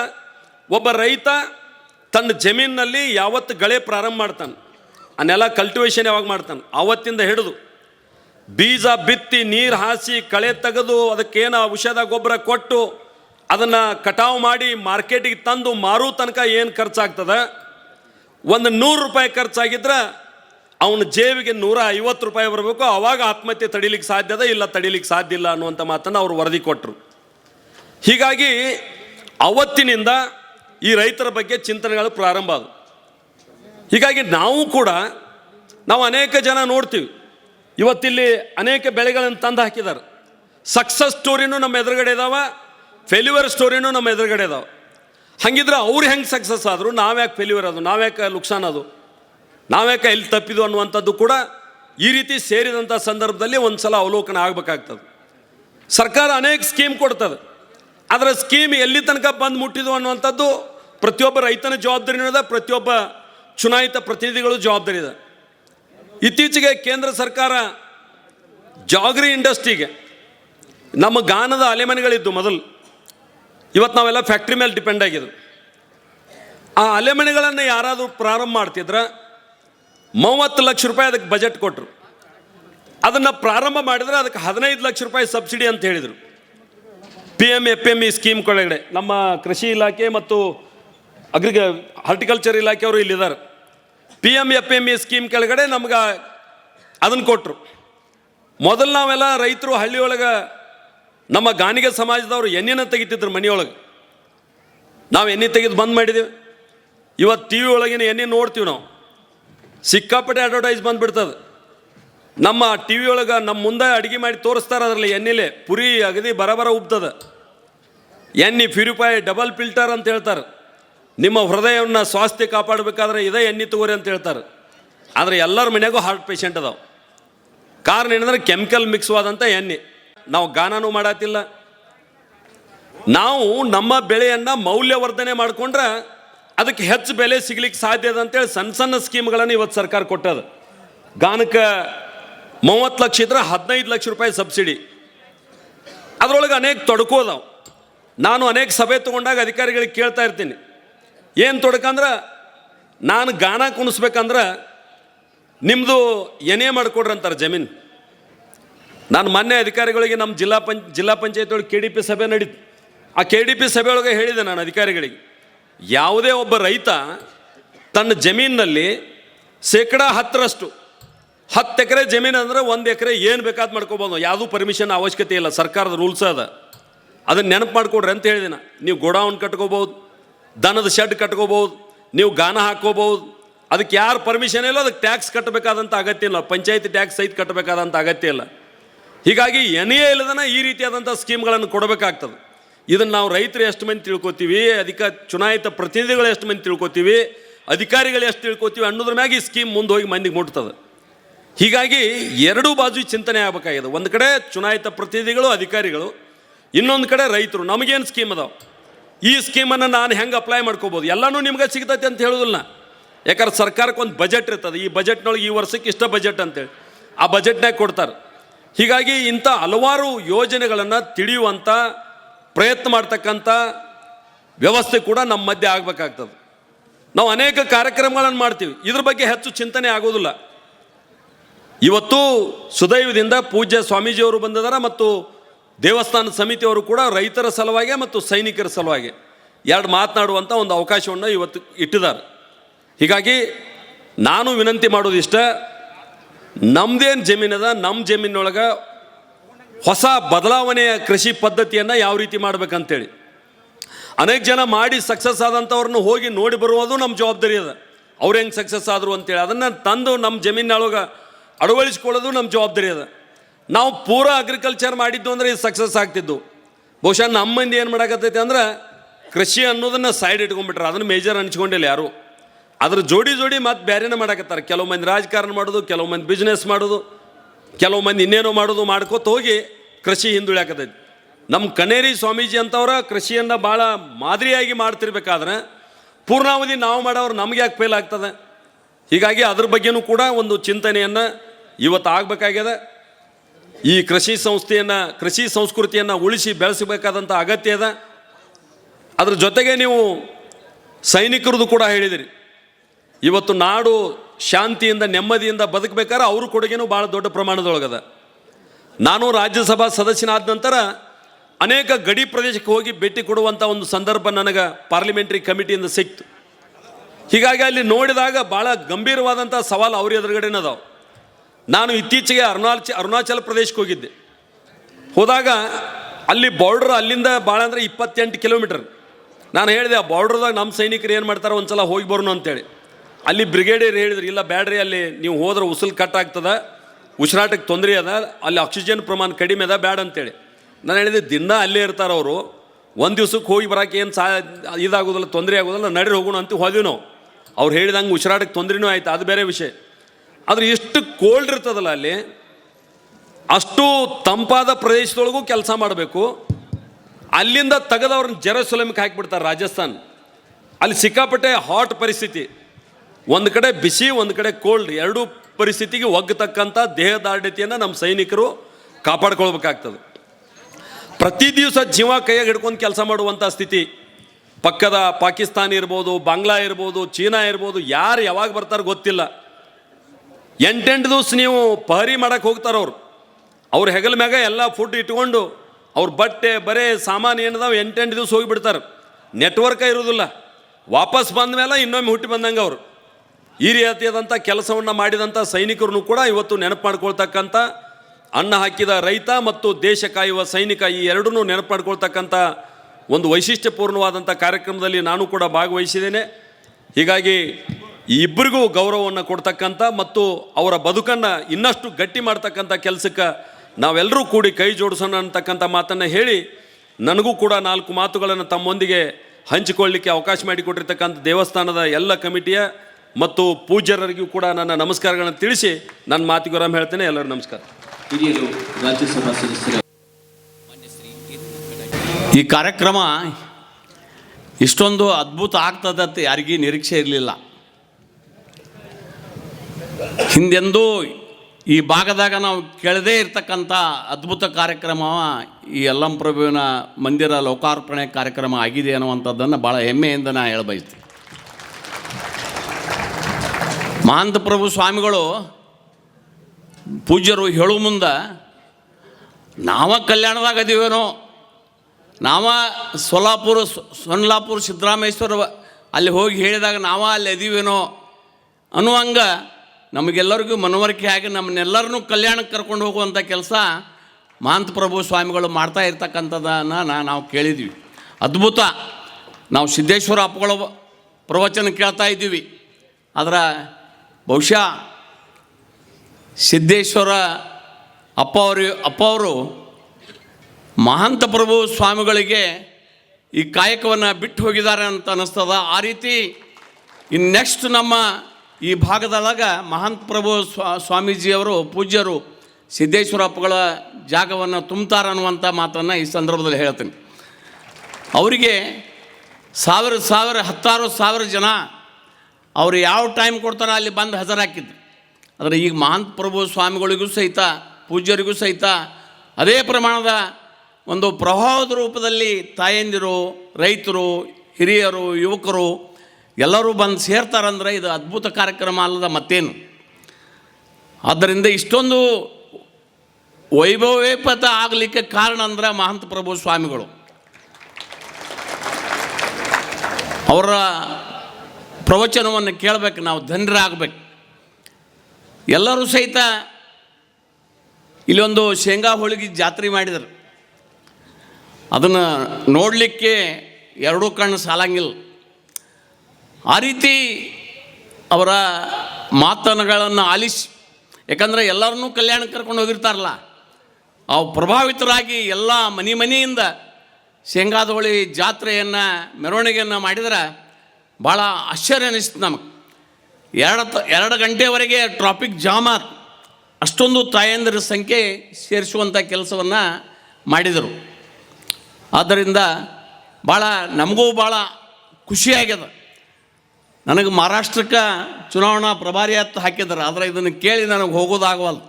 ಒಬ್ಬ ರೈತ ತನ್ನ ಜಮೀನಿನಲ್ಲಿ ಯಾವತ್ತು ಗಳೆ ಪ್ರಾರಂಭ ಮಾಡ್ತಾನೆ ಆ ನೆಲ ಕಲ್ಟಿವೇಶನ್ ಯಾವಾಗ ಮಾಡ್ತಾನೆ, ಆವತ್ತಿಂದ ಹಿಡಿದು ಬೀಜ ಬಿತ್ತಿ ನೀರು ಹಾಸಿ ಕಳೆ ತೆಗೆದು ಅದಕ್ಕೇನು ಔಷಧ ಗೊಬ್ಬರ ಕೊಟ್ಟು ಅದನ್ನು ಕಟಾವು ಮಾಡಿ ಮಾರ್ಕೆಟಿಗೆ ತಂದು ಮಾರೋ ತನಕ ಏನು ಖರ್ಚಾಗ್ತದೆ? ಒಂದು ನೂರು ರೂಪಾಯಿ ಖರ್ಚಾಗಿದ್ರೆ ಅವನ ಜೇಬಿಗೆ ನೂರ ಐವತ್ತು ರೂಪಾಯಿ ಬರಬೇಕು, ಅವಾಗ ಆತ್ಮಹತ್ಯೆ ತಡಿಲಿಕ್ಕೆ ಸಾಧ್ಯದ ಇಲ್ಲ ತಡಿಲಿಕ್ಕೆ ಸಾಧ್ಯ ಇಲ್ಲ ಅನ್ನುವಂಥ ಮಾತನ್ನು ಅವರು ವರದಿ ಕೊಟ್ಟರು ಹೀಗಾಗಿ ಅವತ್ತಿನಿಂದ ಈ ರೈತರ ಬಗ್ಗೆ ಚಿಂತನೆಗಳು ಪ್ರಾರಂಭ ಆದವು. ಹೀಗಾಗಿ ನಾವು ಕೂಡ, ನಾವು ಅನೇಕ ಜನ ನೋಡ್ತೀವಿ. ಇವತ್ತಿಲ್ಲಿ ಅನೇಕ ಬೆಳೆಗಳನ್ನು ತಂದು ಹಾಕಿದ್ದಾರೆ. ಸಕ್ಸಸ್ ಸ್ಟೋರಿನೂ ನಮ್ಮ ಎದುರುಗಡೆ ಇದಾವ, ಫೇಲ್ಯೂರ್ ಸ್ಟೋರಿನೂ ನಮ್ಮ ಎದುರುಗಡೆ ಇದಾವೆ. ಹಂಗಿದ್ರೆ ಅವ್ರು ಹೆಂಗೆ ಸಕ್ಸಸ್ ಆದರು, ನಾವ್ಯಾಕೆ ಫೇಲ್ಯೂರ್ ಅದು ನಾವ್ಯಾಕೆ ಲುಕ್ಸಾನ್ ಅದು ನಾವ್ಯಾಕೆ ಎಲ್ಲಿ ತಪ್ಪಿದ್ವು ಅನ್ನುವಂಥದ್ದು ಕೂಡ ಈ ರೀತಿ ಸೇರಿದಂಥ ಸಂದರ್ಭದಲ್ಲಿ ಒಂದು ಸಲ ಅವಲೋಕನ ಆಗಬೇಕಾಗ್ತದೆ. ಸರ್ಕಾರ ಅನೇಕ ಸ್ಕೀಮ್ ಕೊಡ್ತದೆ. ಅದರ ಸ್ಕೀಮ್ ಎಲ್ಲಿ ತನಕ ಬಂದು ಮುಟ್ಟಿದ್ವು ಅನ್ನುವಂಥದ್ದು ಪ್ರತಿಯೊಬ್ಬ ರೈತನ ಜವಾಬ್ದಾರಿ ಇದೆ, ಪ್ರತಿಯೊಬ್ಬ ಚುನಾಯಿತ ಪ್ರತಿನಿಧಿಗಳು ಜವಾಬ್ದಾರಿ ಇದೆ. ಇತ್ತೀಚೆಗೆ ಕೇಂದ್ರ ಸರ್ಕಾರ ಜಾಗ್ರಿ ಇಂಡಸ್ಟ್ರಿಗೆ ನಮ್ಮ ಗಾನದ ಅಲೆಮನೆಗಳಿದ್ದು ಮೊದಲು. ಇವತ್ತು ನಾವೆಲ್ಲ ಫ್ಯಾಕ್ಟ್ರಿ ಮೇಲೆ ಡಿಪೆಂಡ್ ಆಗಿದ್ದು ಆ ಅಲೆಮನೆಗಳನ್ನು ಯಾರಾದರೂ ಪ್ರಾರಂಭ ಮಾಡ್ತಿದ್ರ? ಮೂವತ್ತು ಲಕ್ಷ ರೂಪಾಯಿ ಅದಕ್ಕೆ ಬಜೆಟ್ ಕೊಟ್ಟರು ಅದನ್ನು ಪ್ರಾರಂಭ ಮಾಡಿದರೆ ಅದಕ್ಕೆ ಹದಿನೈದು ಲಕ್ಷ ರೂಪಾಯಿ ಸಬ್ಸಿಡಿ ಅಂತ ಹೇಳಿದರು. P M F M E scheme ಕೆಳಗಡೆ. ನಮ್ಮ ಕೃಷಿ ಇಲಾಖೆ ಮತ್ತು ಅಗ್ರಿಕ ಹಾರ್ಟಿಕಲ್ಚರ್ ಇಲಾಖೆಯವರು ಇಲ್ಲಿದ್ದಾರೆ. P M F M E scheme ಕೆಳಗಡೆ ನಮ್ಗೆ ಅದನ್ನು ಕೊಟ್ಟರು ಮೊದಲು ನಾವೆಲ್ಲ ರೈತರು ಹಳ್ಳಿಯೊಳಗೆ ನಮ್ಮ ಗಾನಿಗ ಸಮಾಜದವರು ಎಣ್ಣೆನ ತೆಗಿತಿದ್ರು ಮನೆಯೊಳಗೆ. ನಾವು ಎಣ್ಣೆ ತೆಗೆದು ಬಂದ್ ಮಾಡಿದ್ದೀವಿ ಇವತ್ತು ಟಿ ವಿ ಒಳಗಿನ ಎಣ್ಣೆ ನೋಡ್ತೀವಿ ನಾವು. ಸಿಕ್ಕಾಪಟ್ಟೆ ಅಡ್ವರ್ಟೈಸ್ ಬಂದ್ಬಿಡ್ತದೆ. ನಮ್ಮ ಟಿ ವಿ ಒಳಗೆ ನಮ್ಮ ಮುಂದೆ ಅಡುಗೆ ಮಾಡಿ ತೋರಿಸ್ತಾರೆ ಅದರಲ್ಲಿ ಎಣ್ಣೆಲೆ, ಪುರಿ, ಅಗದಿ ಬರಬರ ಉಬ್ತದೆ. ಎಣ್ಣೆ ಪ್ಯೂರಿಫೈ ಡಬಲ್ ಫಿಲ್ಟರ್ ಅಂತ ಹೇಳ್ತಾರೆ. ನಿಮ್ಮ ಹೃದಯವನ್ನು, ಸ್ವಾಸ್ಥ್ಯ ಕಾಪಾಡಬೇಕಾದ್ರೆ ಇದೇ ಎಣ್ಣೆ ತಗೋರಿ ಅಂತ ಹೇಳ್ತಾರೆ. ಆದರೆ ಎಲ್ಲರ ಮನೆಗೂ ಹಾರ್ಟ್ ಪೇಷಂಟ್ ಅದಾವೆ. ಕಾರಣ ಏನಂದ್ರೆ ಕೆಮಿಕಲ್ ಮಿಕ್ಸ್ ಆದಂಥ ಎಣ್ಣೆ. ನಾವು ಗಾನನೂ ಮಾಡತ್ತಿಲ್ಲ ನಾವು ನಮ್ಮ ಬೆಳೆಯನ್ನು ಮೌಲ್ಯವರ್ಧನೆ ಮಾಡಿಕೊಂಡ್ರೆ ಅದಕ್ಕೆ ಹೆಚ್ಚು ಬೆಲೆ ಸಿಗ್ಲಿಕ್ಕೆ ಸಾಧ್ಯ ಇದೆ ಅಂತೇಳಿ ಸಣ್ಣ ಸಣ್ಣ ಸ್ಕೀಮ್ಗಳನ್ನು ಇವತ್ತು ಸರ್ಕಾರ ಕೊಟ್ಟದ. ಗಾನಕ್ಕೆ ಮೂವತ್ತು ಲಕ್ಷ ಇದ್ರೆ ಹದಿನೈದು ಲಕ್ಷ ರೂಪಾಯಿ ಸಬ್ಸಿಡಿ. ಅದರೊಳಗೆ ಅನೇಕ ತೊಡಕು ಅದಾವೆ. ನಾನು ಅನೇಕ ಸಭೆ ತೊಗೊಂಡಾಗ ಅಧಿಕಾರಿಗಳಿಗೆ ಕೇಳ್ತಾ ಇರ್ತೀನಿ. ಏನು ತೊಡಕಂದ್ರೆ ನಾನು ಗಾನ ಕುಣಿಸ್ಬೇಕಂದ್ರೆ ನಿಮ್ಮದು ಏನೇ ಮಾಡಿಕೊಡ್ರಿ ಅಂತಾರೆ ಜಮೀನು. ನಾನು ಮೊನ್ನೆ ಅಧಿಕಾರಿಗಳಿಗೆ ನಮ್ಮ ಜಿಲ್ಲಾ ಪಂಚ್, ಜಿಲ್ಲಾ ಪಂಚಾಯತ್ ಒಳಗೆ ಕೆ ಡಿ ಪಿ ಸಭೆ ನಡೀತು, ಆ ಕೆ ಡಿ ಪಿ ಸಭೆಯೊಳಗೆ ಹೇಳಿದೆ ನಾನು ಅಧಿಕಾರಿಗಳಿಗೆ. ಯಾವುದೇ ಒಬ್ಬ ರೈತ ತನ್ನ ಜಮೀನಿನಲ್ಲಿ ಶೇಕಡ ಹತ್ತರಷ್ಟು, ಹತ್ತು ಎಕರೆ ಜಮೀನು ಅಂದರೆ ಒಂದು ಎಕರೆ ಏನು ಬೇಕಾದ್ ಮಾಡ್ಕೋಬೋದು. ಯಾವುದೂ ಪರ್ಮಿಷನ್ ಅವಶ್ಯಕತೆ ಇಲ್ಲ. ಸರ್ಕಾರದ ರೂಲ್ಸ್ ಅದ. ಅದನ್ನು ನೆನಪು ಮಾಡ್ಕೊಡ್ರಿ ಅಂತ ಹೇಳಿದೆ ನಾ. ನೀವು ಗೋಡೌನ್ ಕಟ್ಕೋಬೋದು, ದನದ ಶೆಡ್ ಕಟ್ಕೋಬೋದು, ನೀವು ಗಾನ ಹಾಕ್ಕೋಬೋದು. ಅದಕ್ಕೆ ಯಾರು ಪರ್ಮಿಷನ್ ಇಲ್ಲ, ಅದಕ್ಕೆ ಟ್ಯಾಕ್ಸ್ ಕಟ್ಟಬೇಕಾದಂಥ ಅಗತ್ಯ ಇಲ್ಲ. ಪಂಚಾಯತಿ ಟ್ಯಾಕ್ಸ್ ಸಹಿತ ಕಟ್ಟಬೇಕಾದಂಥ ಅಗತ್ಯ ಇಲ್ಲ. ಹೀಗಾಗಿ ಎನೆಯೇ ಇಲ್ಲದನ ಈ ರೀತಿಯಾದಂಥ ಸ್ಕೀಮ್ಗಳನ್ನು ಕೊಡಬೇಕಾಗ್ತದೆ. ಇದನ್ನು ನಾವು ರೈತರು ಎಷ್ಟು ಮಂದಿ ತಿಳ್ಕೊತೀವಿ, ಅಧಿಕ ಚುನಾಯಿತ ಪ್ರತಿನಿಧಿಗಳು ಎಷ್ಟು ಮಂದಿ ತಿಳ್ಕೊತೀವಿ, ಅಧಿಕಾರಿಗಳು ಎಷ್ಟು ತಿಳ್ಕೊತೀವಿ ಅನ್ನೋದ್ರ ಮ್ಯಾಗ ಈ ಸ್ಕೀಮ್ ಮುಂದೆ ಹೋಗಿ ಮಂದಿಗೆ ಮುಟ್ತದೆ. ಹೀಗಾಗಿ ಎರಡೂ ಬಾಜು ಚಿಂತನೆ ಆಗಬೇಕಾಗಿದೆ ಒಂದು ಕಡೆ ಚುನಾಯಿತ ಪ್ರತಿನಿಧಿಗಳು, ಅಧಿಕಾರಿಗಳು, ಇನ್ನೊಂದು ಕಡೆ ರೈತರು. ನಮಗೇನು ಸ್ಕೀಮ್ ಅದಾವೆ? ಈ ಸ್ಕೀಮನ್ನು ನಾನು ಹೆಂಗೆ ಅಪ್ಲೈ ಮಾಡ್ಕೋಬೋದು? ಎಲ್ಲನೂ ನಿಮ್ಗೆ ಸಿಗ್ತೈತೆ ಅಂತ ಹೇಳೋದಿಲ್ಲ. ಯಾಕಂದ್ರೆ ಸರ್ಕಾರಕ್ಕೆ ಒಂದು ಬಜೆಟ್ ಇರ್ತದೆ. ಈ ಬಜೆಟ್ನೊಳಗೆ ಈ ವರ್ಷಕ್ಕೆ ಇಷ್ಟ ಬಜೆಟ್ ಅಂತೇಳಿ. ಆ ಬಜೆಟ್ನಾಗ ಕೊಡ್ತಾರೆ. ಹೀಗಾಗಿ ಇಂಥ ಹಲವಾರು ಯೋಜನೆಗಳನ್ನು ತಿಳಿಯುವಂಥ ಪ್ರಯತ್ನ ಮಾಡ್ತಕ್ಕಂಥ ವ್ಯವಸ್ಥೆ ಕೂಡ ನಮ್ಮ ಮಧ್ಯೆ ಆಗಬೇಕಾಗ್ತದೆ. ನಾವು ಅನೇಕ ಕಾರ್ಯಕ್ರಮಗಳನ್ನು ಮಾಡ್ತೀವಿ. ಇದ್ರ ಬಗ್ಗೆ ಹೆಚ್ಚು ಚಿಂತನೆ ಆಗೋದಿಲ್ಲ. ಇವತ್ತು ಸುದೈವದಿಂದ ಪೂಜ್ಯ ಸ್ವಾಮೀಜಿಯವರು ಬಂದಿದ್ದಾರೆ ಮತ್ತು ದೇವಸ್ಥಾನ ಸಮಿತಿಯವರು ಕೂಡ ರೈತರ ಸಲುವಾಗಿ ಮತ್ತು ಸೈನಿಕರ ಸಲುವಾಗಿ ಎರಡು ಮಾತನಾಡುವಂಥ ಒಂದು ಅವಕಾಶವನ್ನು ಇವತ್ತು ಇಟ್ಟಿದ್ದಾರೆ. ಹೀಗಾಗಿ ನಾನು ವಿನಂತಿ ಮಾಡೋದಿಷ್ಟ ನಮ್ಮದೇನು ಜಮೀನದ ನಮ್ಮ ಜಮೀನೊಳಗೆ ಹೊಸ ಬದಲಾವಣೆಯ ಕೃಷಿ ಪದ್ಧತಿಯನ್ನು ಯಾವ ರೀತಿ ಮಾಡ್ಬೇಕಂತೇಳಿ. ಅನೇಕ ಜನ ಮಾಡಿ ಸಕ್ಸಸ್ ಆದಂಥವ್ರನ್ನ ಹೋಗಿ ನೋಡಿ ಬರುವುದು ನಮ್ಮ ಜವಾಬ್ದಾರಿ ಅದ. ಅವ್ರು ಹೆಂಗೆ ಸಕ್ಸಸ್ ಆದರು ಅಂತೇಳಿ. ಅದನ್ನು ತಂದು ನಮ್ಮ ಜಮೀನೊಳಗೆ ಅಳವಡಿಸ್ಕೊಳ್ಳೋದು ನಮ್ಮ ಜವಾಬ್ದಾರಿ ಅದ. ನಾವು ಪೂರಾ ಅಗ್ರಿಕಲ್ಚರ್ ಮಾಡಿದ್ದು ಅಂದರೆ ಇದು ಸಕ್ಸಸ್ ಆಗ್ತಿದ್ದು. ಬಹುಶಃ ನಮ್ಮ ಮಂದಿ ಏನು ಮಾಡಕತ್ತೈತಿ ಅಂದ್ರೆ ಕೃಷಿ ಅನ್ನೋದನ್ನು ಸೈಡ್ ಇಟ್ಕೊಂಡ್ಬಿಟ್ರೆ ಅದನ್ನು ಮೇಜರ್ ಹಂಚ್ಕೊಂಡಿಲ್ಲ ಯಾರು. ಅದ್ರ ಜೋಡಿ ಜೋಡಿ ಮತ್ತೆ ಬೇರೆನೇ ಮಾಡಾಕತ್ತಾರೆ. ಕೆಲವು ಮಂದಿ ರಾಜಕಾರಣ ಮಾಡೋದು, ಕೆಲವು ಮಂದಿ ಬಿಸ್ನೆಸ್ ಮಾಡೋದು, ಕೆಲವು ಮಂದಿ ಇನ್ನೇನೋ ಮಾಡೋದು ಮಾಡ್ಕೋತ ಹೋಗಿ ಕೃಷಿ ಹಿಂದುಳಿಯಾಕತೈತಿ ನಮ್ಮ ಕನೇರಿ ಸ್ವಾಮೀಜಿ ಅಂತವ್ರ ಕೃಷಿಯನ್ನು ಭಾಳ ಮಾದರಿಯಾಗಿ ಮಾಡ್ತಿರ್ಬೇಕಾದ್ರೆ ಪೂರ್ಣಾವಧಿ ನಾವು ಮಾಡೋರು ನಮ್ಗೆ ಯಾಕೆ ಫೇಲ್ ಆಗ್ತದೆ? ಹೀಗಾಗಿ ಅದ್ರ ಬಗ್ಗೆನೂ ಕೂಡ ಒಂದು ಚಿಂತನೆಯನ್ನು ಇವತ್ತು ಆಗಬೇಕಾಗ್ಯದ. ಈ ಕೃಷಿ ಸಂಸ್ಥೆಯನ್ನು, ಕೃಷಿ ಸಂಸ್ಕೃತಿಯನ್ನು ಉಳಿಸಿ ಬೆಳೆಸಬೇಕಾದಂಥ ಅಗತ್ಯ ಅದ ಅದ್ರ ಜೊತೆಗೆ ನೀವು ಸೈನಿಕರದು ಕೂಡ ಹೇಳಿದಿರಿ. ಇವತ್ತು ನಾಡು ಶಾಂತಿಯಿಂದ ನೆಮ್ಮದಿಯಿಂದ ಬದುಕಬೇಕಾದ್ರೆ ಅವ್ರ ಕೊಡುಗೆನೂ ಭಾಳ ದೊಡ್ಡ ಪ್ರಮಾಣದೊಳಗದ. ನಾನು ರಾಜ್ಯಸಭಾ ಸದಸ್ಯನಾದ ನಂತರ ಅನೇಕ ಗಡಿ ಪ್ರದೇಶಕ್ಕೆ ಹೋಗಿ ಭೇಟಿ ಕೊಡುವಂಥ ಒಂದು ಸಂದರ್ಭ ನನಗೆ ಪಾರ್ಲಿಮೆಂಟ್ರಿ ಕಮಿಟಿಯಿಂದ ಸಿಕ್ತು. ಹೀಗಾಗಿ ಅಲ್ಲಿ ನೋಡಿದಾಗ ಭಾಳ ಗಂಭೀರವಾದಂಥ ಸವಾಲು ಅವ್ರ ಎದುರುಗಡೆನೇ ಅದಾವೆ. ನಾನು ಇತ್ತೀಚೆಗೆ ಅರುಣಾಚ ಅರುಣಾಚಲ ಪ್ರದೇಶಕ್ಕೆ ಹೋಗಿದ್ದೆ. ಹೋದಾಗ ಅಲ್ಲಿ ಬಾರ್ಡ್ರ್ ಅಲ್ಲಿಂದ ಭಾಳ ಅಂದರೆ ಇಪ್ಪತ್ತೆಂಟು ಕಿಲೋಮೀಟರ್ ನಾನು ಹೇಳಿದೆ, ಆ ಬಾರ್ಡ್ರದಾಗ ನಮ್ಮ ಸೈನಿಕರು ಏನು ಮಾಡ್ತಾರೆ? ಒಂದು ಸಲ ಹೋಗಿ ಬರೋಣ ಅಂತೇಳಿ. ಅಲ್ಲಿ ಬ್ರಿಗೇಡಿಯರ್ ಹೇಳಿದ್ರು, ಇಲ್ಲ, ಬ್ಯಾಡ್ರಿ, ಅಲ್ಲಿ ನೀವು ಹೋದ್ರೆ ಉಸಿಲು ಕಟ್ ಆಗ್ತದ. ಉಸಿರಾಟಕ್ಕೆ ತೊಂದರೆ ಅದ, ಅಲ್ಲಿ ಆಕ್ಸಿಜನ್ ಪ್ರಮಾಣ ಕಡಿಮೆ ಅದ, ಬ್ಯಾಡ ಅಂತೇಳಿ. ನಾನು ಹೇಳಿದೆ, ದಿನ ಅಲ್ಲೇ ಇರ್ತಾರೆ ಅವರು. ಒಂದು ದಿವ್ಸಕ್ಕೆ ಹೋಗಿ ಬರೋಕೆ ಏನು ಸಾ, ಇದಾಗೋದಿಲ್ಲ, ತೊಂದರೆ ಆಗೋದಿಲ್ಲ ನಡಿ ಹೋಗೋಣ ಅಂತ ಹೋದ್ವಿ ನಾವು. ಅವ್ರು ಹೇಳಿದಂಗೆ ಉಸಿರಾಟಕ್ಕೆ ತೊಂದರೆನೂ ಆಯ್ತು, ಅದು ಬೇರೆ ವಿಷಯ. ಆದರೆ ಎಷ್ಟು ಕೋಲ್ಡ್ ಇರ್ತದಲ್ಲ ಅಲ್ಲಿ, ಅಷ್ಟು ತಂಪಾದ ಪ್ರದೇಶದೊಳಗೂ ಕೆಲಸ ಮಾಡಬೇಕು. ಅಲ್ಲಿಂದ ತೆಗೆದವ್ರನ್ನ ಜೆರೂಸಲೇಮ್ಗೆ ಹಾಕಿಬಿಡ್ತಾರೆ ರಾಜಸ್ಥಾನ್. ಅಲ್ಲಿ ಸಿಕ್ಕಾಪಟ್ಟೆ ಹಾಟ್ ಪರಿಸ್ಥಿತಿ. ಒಂದು ಕಡೆ ಬಿಸಿ, ಒಂದು ಕಡೆ ಕೋಲ್ಡ್ ಎರಡೂ ಪರಿಸ್ಥಿತಿಗೆ ಒಗ್ಗತಕ್ಕಂಥ ದೇಹದಾರ್ಢ್ಯತೆಯನ್ನು ನಮ್ಮ ಸೈನಿಕರು ಕಾಪಾಡ್ಕೊಳ್ಬೇಕಾಗ್ತದೆ. ಪ್ರತಿ ದಿವಸ ಜೀವ ಕೈಯಾಗೆ ಹಿಡ್ಕೊಂಡು ಕೆಲಸ ಮಾಡುವಂಥ ಸ್ಥಿತಿ. ಪಕ್ಕದ ಪಾಕಿಸ್ತಾನ ಇರ್ಬೋದು, ಬಾಂಗ್ಲಾ ಇರ್ಬೋದು, ಚೀನಾ ಇರ್ಬೋದು, ಯಾರು ಯಾವಾಗ ಬರ್ತಾರೆ ಗೊತ್ತಿಲ್ಲ. ಎಂಟೆಂಟು ದಿವ್ಸ ನೀವು ಪಹರಿ ಮಾಡೋಕ್ಕೆ ಹೋಗ್ತಾರೆ ಅವ್ರು. ಅವ್ರ ಹೆಗಲ ಮ್ಯಾಗ ಎಲ್ಲ ಫುಡ್ ಇಟ್ಕೊಂಡು ಅವ್ರ ಬಟ್ಟೆ, ಬರೇ, ಸಾಮಾನು ಏನದಾವ ಎಂಟೆಂಟು ದಿವಸ ಹೋಗಿಬಿಡ್ತಾರೆ. ನೆಟ್ವರ್ಕ ಇರೋದಿಲ್ಲ. ವಾಪಸ್ ಬಂದ ಮೇಲೆ ಇನ್ನೊಮ್ಮೆ ಹುಟ್ಟಿ ಬಂದಂಗೆ ಅವರು. ಈ ರೀತಿಯಾದಂಥ ಕೆಲಸವನ್ನು ಮಾಡಿದಂಥ ಸೈನಿಕರನ್ನು ಕೂಡ ಇವತ್ತು ನೆನಪು ಮಾಡ್ಕೊಳ್ತಕ್ಕಂಥ ಅನ್ನ ಹಾಕಿದ ರೈತ ಮತ್ತು ದೇಶ ಕಾಯುವ ಸೈನಿಕ ಈ ಎರಡನ್ನೂ ನೆನಪು ಮಾಡ್ಕೊಳ್ತಕ್ಕಂಥ ಒಂದು ವೈಶಿಷ್ಟ್ಯಪೂರ್ಣವಾದಂಥ ಕಾರ್ಯಕ್ರಮದಲ್ಲಿ ನಾನು ಕೂಡ ಭಾಗವಹಿಸಿದ್ದೇನೆ. ಹೀಗಾಗಿ ಈ ಇಬ್ಬರಿಗೂ ಗೌರವವನ್ನು ಕೊಡ್ತಕ್ಕಂಥ ಮತ್ತು ಅವರ ಬದುಕನ್ನು ಇನ್ನಷ್ಟು ಗಟ್ಟಿ ಮಾಡ್ತಕ್ಕಂಥ ಕೆಲಸಕ್ಕೆ ನಾವೆಲ್ಲರೂ ಕೂಡಿ ಕೈ ಜೋಡಿಸೋಣ ಅಂತಕ್ಕಂಥ ಮಾತನ್ನು ಹೇಳಿ ನನಗೂ ಕೂಡ ನಾಲ್ಕು ಮಾತುಗಳನ್ನು ತಮ್ಮೊಂದಿಗೆ ಹಂಚಿಕೊಳ್ಳಲಿಕ್ಕೆ ಅವಕಾಶ ಮಾಡಿಕೊಟ್ಟಿರ್ತಕ್ಕಂಥ ದೇವಸ್ಥಾನದ ಎಲ್ಲ ಕಮಿಟಿಯ ಮತ್ತು ಪೂಜ್ಯರಿಗೂ ಕೂಡ ನನ್ನ ನಮಸ್ಕಾರಗಳನ್ನು ತಿಳಿಸಿ ನನ್ನ ಮಾತಿಗೆ ವಿರಾಮ ಹೇಳ್ತೇನೆ. ಎಲ್ಲರೂ ನಮಸ್ಕಾರ. ಹಿರಿಯರು ರಾಜ್ಯಸಭಾ ಸದಸ್ಯರು. ಈ ಕಾರ್ಯಕ್ರಮ ಇಷ್ಟೊಂದು ಅದ್ಭುತ ಆಗ್ತದೆ ಅಂತ ಯಾರಿಗೂ ನಿರೀಕ್ಷೆ ಇರಲಿಲ್ಲ. ಹಿಂದೆಂದೂ ಈ ಭಾಗದಾಗ ನಾವು ಕೇಳದೇ ಇರತಕ್ಕಂಥ ಅದ್ಭುತ ಕಾರ್ಯಕ್ರಮ ಈ ಯಲ್ಲಂಪ್ರಭುವಿನ ಮಂದಿರ ಲೋಕಾರ್ಪಣೆ ಕಾರ್ಯಕ್ರಮ ಆಗಿದೆ ಅನ್ನುವಂಥದ್ದನ್ನು ಭಾಳ ಹೆಮ್ಮೆಯಿಂದ ನಾ ಹೇಳಬಯಸ್ತೀನಿ. ಮಹಾಂತ ಪ್ರಭು ಸ್ವಾಮಿಗಳು ಪೂಜ್ಯರು ಹೇಳುವ ಮುಂದೆ, ನಾವ ಕಲ್ಯಾಣದಾಗ ಅದೀವೇನೋ, ನಾವ ಸೋಲಾಪುರ ಸೊನ್ಲಾಪುರ ಸಿದ್ದರಾಮೇಶ್ವರ ಅಲ್ಲಿ ಹೋಗಿ ಹೇಳಿದಾಗ ನಾವ ಅಲ್ಲಿ ಅದೀವೇನೋ ಅನ್ನುವಂಗ ನಮಗೆಲ್ಲರಿಗೂ ಮನವರಿಕೆ ಆಗಿ ನಮ್ಮನ್ನೆಲ್ಲರನ್ನೂ ಕಲ್ಯಾಣಕ್ಕೆ ಕರ್ಕೊಂಡು ಹೋಗುವಂಥ ಕೆಲಸ ಮಾಂತ ಪ್ರಭು ಸ್ವಾಮಿಗಳು ಮಾಡ್ತಾ ಇರ್ತಕ್ಕಂಥದ್ದನ್ನು ನಾವು ಕೇಳಿದ್ವಿ. ಅದ್ಭುತ. ನಾವು ಸಿದ್ದೇಶ್ವರ ಅಪ್ಪಗಳ ಪ್ರವಚನ ಕೇಳ್ತಾ ಇದ್ದೀವಿ. ಆದ್ರೆ ಬಹುಶಃ ಸಿದ್ದೇಶ್ವರ ಅಪ್ಪ ಅವರು ಅಪ್ಪ ಅವರು ಮಹಾಂತ ಪ್ರಭು ಸ್ವಾಮಿಗಳಿಗೆ ಈ ಕಾಯಕವನ್ನು ಬಿಟ್ಟು ಹೋಗಿದ್ದಾರೆ ಅಂತ ಅನ್ನಿಸ್ತದ. ಆ ರೀತಿ ಇನ್ನು ನೆಕ್ಸ್ಟ್ ನಮ್ಮ ಈ ಭಾಗದೊಳಗ ಮಹಾಂತ ಪ್ರಭು ಸ್ವಾ, ಸ್ವಾಮೀಜಿಯವರು, ಪೂಜ್ಯರು ಸಿದ್ದೇಶ್ವರ ಅಪ್ಪಗಳ ಜಾಗವನ್ನು ತುಂಬ್ತಾರೆ ಅನ್ನುವಂಥ ಮಾತನ್ನು ಈ ಸಂದರ್ಭದಲ್ಲಿ ಹೇಳ್ತೀನಿ. ಅವರಿಗೆ ಸಾವಿರ ಸಾವಿರ, ಹತ್ತಾರು ಸಾವಿರ ಜನ ಅವರು ಯಾವ ಟೈಮ್ ಕೊಡ್ತಾರೆ ಅಲ್ಲಿ ಬಂದು ಹಾಜರಾಕಿದ್ರು ಆದರೆ ಈಗ ಮಹಾಂತ ಪ್ರಭು ಸ್ವಾಮಿಗಳಿಗೂ ಸಹಿತ, ಪೂಜ್ಯರಿಗೂ ಸಹಿತ ಅದೇ ಪ್ರಮಾಣದ ಒಂದು ಪ್ರಭಾವದ ರೂಪದಲ್ಲಿ ತಾಯಂದಿರು, ರೈತರು, ಹಿರಿಯರು, ಯುವಕರು ಎಲ್ಲರೂ ಬಂದು ಸೇರ್ತಾರಂದರೆ ಇದು ಅದ್ಭುತ ಕಾರ್ಯಕ್ರಮ ಅಲ್ಲದ ಮತ್ತೇನು. ಆದ್ದರಿಂದ ಇಷ್ಟೊಂದು ವೈಭವೇಪತ ಆಗಲಿಕ್ಕೆ ಕಾರಣ ಅಂದ್ರೆ ಮಹಂತ ಪ್ರಭು ಸ್ವಾಮಿಗಳು. ಅವರ ಪ್ರವಚನವನ್ನು ಕೇಳಬೇಕು, ನಾವು ಧನ್ಯರಾಗಬೇಕು. ಎಲ್ಲರೂ ಸಹಿತ ಇಲ್ಲೊಂದು ಶೇಂಗಾ ಹೋಳಿಗೆ ಜಾತ್ರೆ ಮಾಡಿದರು. ಅದನ್ನು ನೋಡಲಿಕ್ಕೆ ಎರಡೂ ಕಣ್ಣು ಸಾಲಂಗಿಲ್ಲ. ಆ ರೀತಿ ಅವರ ಮಾತನಗಳನ್ನು ಆಲಿಸಿ, ಯಾಕಂದರೆ ಎಲ್ಲರನ್ನೂ ಕಲ್ಯಾಣ ಕರ್ಕೊಂಡು ಹೋಗಿರ್ತಾರಲ್ಲ, ಅವು ಪ್ರಭಾವಿತರಾಗಿ ಎಲ್ಲ ಮನೆ ಮನೆಯಿಂದ ಶೇಂಗಾದ ಹೋಳಿ ಜಾತ್ರೆಯನ್ನು, ಮೆರವಣಿಗೆಯನ್ನು ಮಾಡಿದ್ರೆ ಭಾಳ ಆಶ್ಚರ್ಯ ಅನಿಸ್ತು ನಮಗೆ. ಎರಡು ಎರಡು ಗಂಟೆವರೆಗೆ ಟ್ರಾಫಿಕ್ ಜಾಮ್ ಅಷ್ಟೊಂದು ತಾಯಂದಿರ ಸಂಖ್ಯೆ ಸೇರಿಸುವಂಥ ಕೆಲಸವನ್ನು ಮಾಡಿದರು. ಆದ್ದರಿಂದ ಭಾಳ ನಮಗೂ ಭಾಳ ಖುಷಿಯಾಗ್ಯದ ನನಗೆ ಮಹಾರಾಷ್ಟ್ರಕ್ಕೆ ಚುನಾವಣಾ ಪ್ರಭಾರಿ ಹತ್ತು ಹಾಕಿದ್ದಾರೆ ಆದರೆ ಇದನ್ನು ಕೇಳಿ ನನಗೆ ಹೋಗೋದಾಗವಲ್ಲ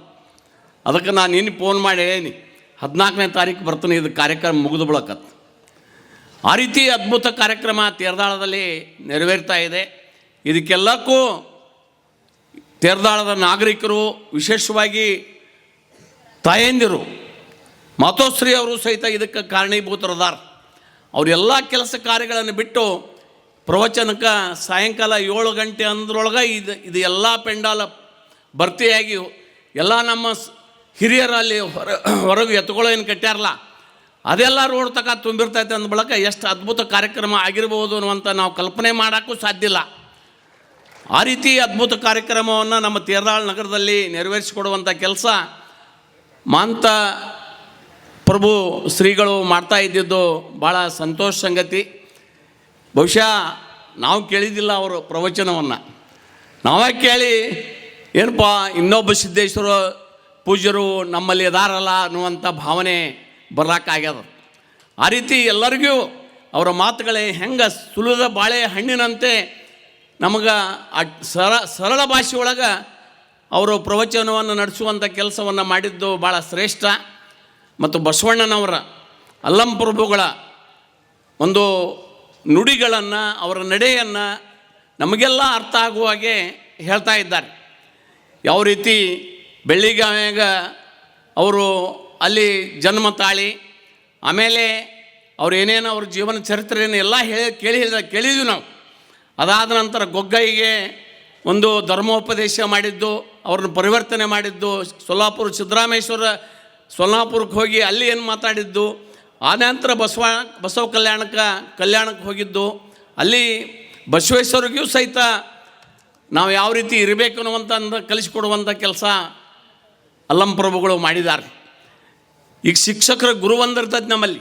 ಅದಕ್ಕೆ ನಾನು ಇನ್ನು ಫೋನ್ ಮಾಡಿ ಹೇಳೀನಿ ಹದಿನಾಲ್ಕನೇ ತಾರೀಕು ಬರ್ತೀನಿ, ಇದು ಕಾರ್ಯಕ್ರಮ ಮುಗಿದು ಬಿಡಕತ್ತು ಆ ರೀತಿ ಅದ್ಭುತ ಕಾರ್ಯಕ್ರಮ ತೇರ್ದಾಳದಲ್ಲಿ ನೆರವೇರ್ತಾ ಇದೆ. ಇದಕ್ಕೆಲ್ಲಕ್ಕೂ ತೇರ್ದಾಳದ ನಾಗರಿಕರು, ವಿಶೇಷವಾಗಿ ತಾಯಂದಿರು, ಮಾತೋಶ್ರೀ ಅವರು ಸಹಿತ ಇದಕ್ಕೆ ಕಾರಣೀಭೂತರದಾರ. ಅವರೆಲ್ಲ ಕೆಲಸ ಕಾರ್ಯಗಳನ್ನು ಬಿಟ್ಟು ಪ್ರವಚನಕ್ಕೆ ಸಾಯಂಕಾಲ ಏಳು ಗಂಟೆ ಅಂದ್ರೊಳಗೆ ಇದು ಇದು ಎಲ್ಲ ಪೆಂಡಾಲ ಭರ್ತಿಯಾಗಿ ಎಲ್ಲ ನಮ್ಮ ಹಿರಿಯರಲ್ಲಿ ಹಿರಿಯರು ಹೊರ, ಹೊರಗೆ ಎತ್ಕೊಳ್ಳೋ ಏನು ಕಟ್ಟ್ಯಾರಲ್ಲ ಅದೆಲ್ಲ ರೋಡ್ ತಕ ತುಂಬಿರ್ತೈತೆ ಅಂದ ಬಳಿಕ ಎಷ್ಟು ಅದ್ಭುತ ಕಾರ್ಯಕ್ರಮ ಆಗಿರ್ಬೋದು ಅನ್ನುವಂಥ ನಾವು ಕಲ್ಪನೆ ಮಾಡೋಕ್ಕೂ ಸಾಧ್ಯ ಇಲ್ಲ. ಆ ರೀತಿ ಅದ್ಭುತ ಕಾರ್ಯಕ್ರಮವನ್ನು ನಮ್ಮ ತೇರದಾಳ್ ನಗರದಲ್ಲಿ ನೆರವೇರಿಸಿಕೊಡುವಂಥ ಕೆಲಸ ಮಾಂತ ಪ್ರಭು ಶ್ರೀಗಳು ಮಾಡ್ತಾ ಇದ್ದಿದ್ದು ಭಾಳ ಸಂತೋಷ ಸಂಗತಿ. ಬಹುಶಃ ನಾವು ಕೇಳಿದ್ದಿಲ್ಲ ಅವರು ಪ್ರವಚನವನ್ನು. ನಾವೇ ಕೇಳಿ ಏನಪ್ಪ ಇನ್ನೊಬ್ಬ ಸಿದ್ದೇಶ್ವರ ಪೂಜ್ಯರು ನಮ್ಮಲ್ಲಿ ಇದಾರಲ್ಲ ಅನ್ನುವಂಥ ಭಾವನೆ ಬರ್ಲಾಕಾಗ್ಯದ. ಆ ರೀತಿ ಎಲ್ಲರಿಗೂ ಅವರ ಮಾತುಗಳೇ ಹೆಂಗೆ ಸುಲಿದ ಬಾಳೆ ಹಣ್ಣಿನಂತೆ ನಮಗೆ ಸರ, ಸರಳ ಭಾಷೆ ಒಳಗೆ ಅವರು ಪ್ರವಚನವನ್ನು ನಡೆಸುವಂಥ ಕೆಲಸವನ್ನು ಮಾಡಿದ್ದು ಭಾಳ ಶ್ರೇಷ್ಠ. ಮತ್ತು ಬಸವಣ್ಣನವರ ಅಲ್ಲಂ ಪ್ರಭುಗಳ ಒಂದು ನುಡಿಗಳನ್ನು, ಅವರ ನಡೆಯನ್ನು ನಮಗೆಲ್ಲ ಅರ್ಥ ಆಗುವ ಹಾಗೆ ಹೇಳ್ತಾ ಇದ್ದಾರೆ. ಯಾವ ರೀತಿ ಬೆಳ್ಳಿಗಾವ್ಯಾಗ ಅವರು ಅಲ್ಲಿ ಜನ್ಮ ತಾಳಿ, ಆಮೇಲೆ ಅವ್ರು ಏನೇನು ಅವ್ರ ಜೀವನ ಚರಿತ್ರೆಯನ್ನು ಎಲ್ಲ ಹೇಳಿ, ಕೇಳಿ ಕೇಳಿದ್ವಿ ನಾವು. ಅದಾದ ನಂತರ ಗೊಗ್ಗೈಗೆ ಒಂದು ಧರ್ಮೋಪದೇಶ ಮಾಡಿದ್ದು, ಅವ್ರನ್ನ ಪರಿವರ್ತನೆ ಮಾಡಿದ್ದು, ಸೊಲ್ಲಾಪುರ ಸಿದ್ದರಾಮೇಶ್ವರ ಸೊಲ್ಲಾಪುರಕ್ಕೆ ಹೋಗಿ ಅಲ್ಲಿ ಏನು ಮಾತಾಡಿದ್ದು ಆನಂತರ ಬಸವ ಬಸವ ಕಲ್ಯಾಣಕ್ಕೆ ಕಲ್ಯಾಣಕ್ಕೆ ಹೋಗಿದ್ದು, ಅಲ್ಲಿ ಬಸವೇಶ್ವರಿಗೂ ಸಹಿತ ನಾವು ಯಾವ ರೀತಿ ಇರಬೇಕು ಅನ್ನುವಂಥ ಕಲಿಸಿಕೊಡುವಂಥ ಕೆಲಸ ಅಲ್ಲಂ ಪ್ರಭುಗಳು ಮಾಡಿದ್ದಾರೆ. ಈಗ ಶಿಕ್ಷಕರ ಗುರು ಒಂದಿರ್ತದೆ ನಮ್ಮಲ್ಲಿ.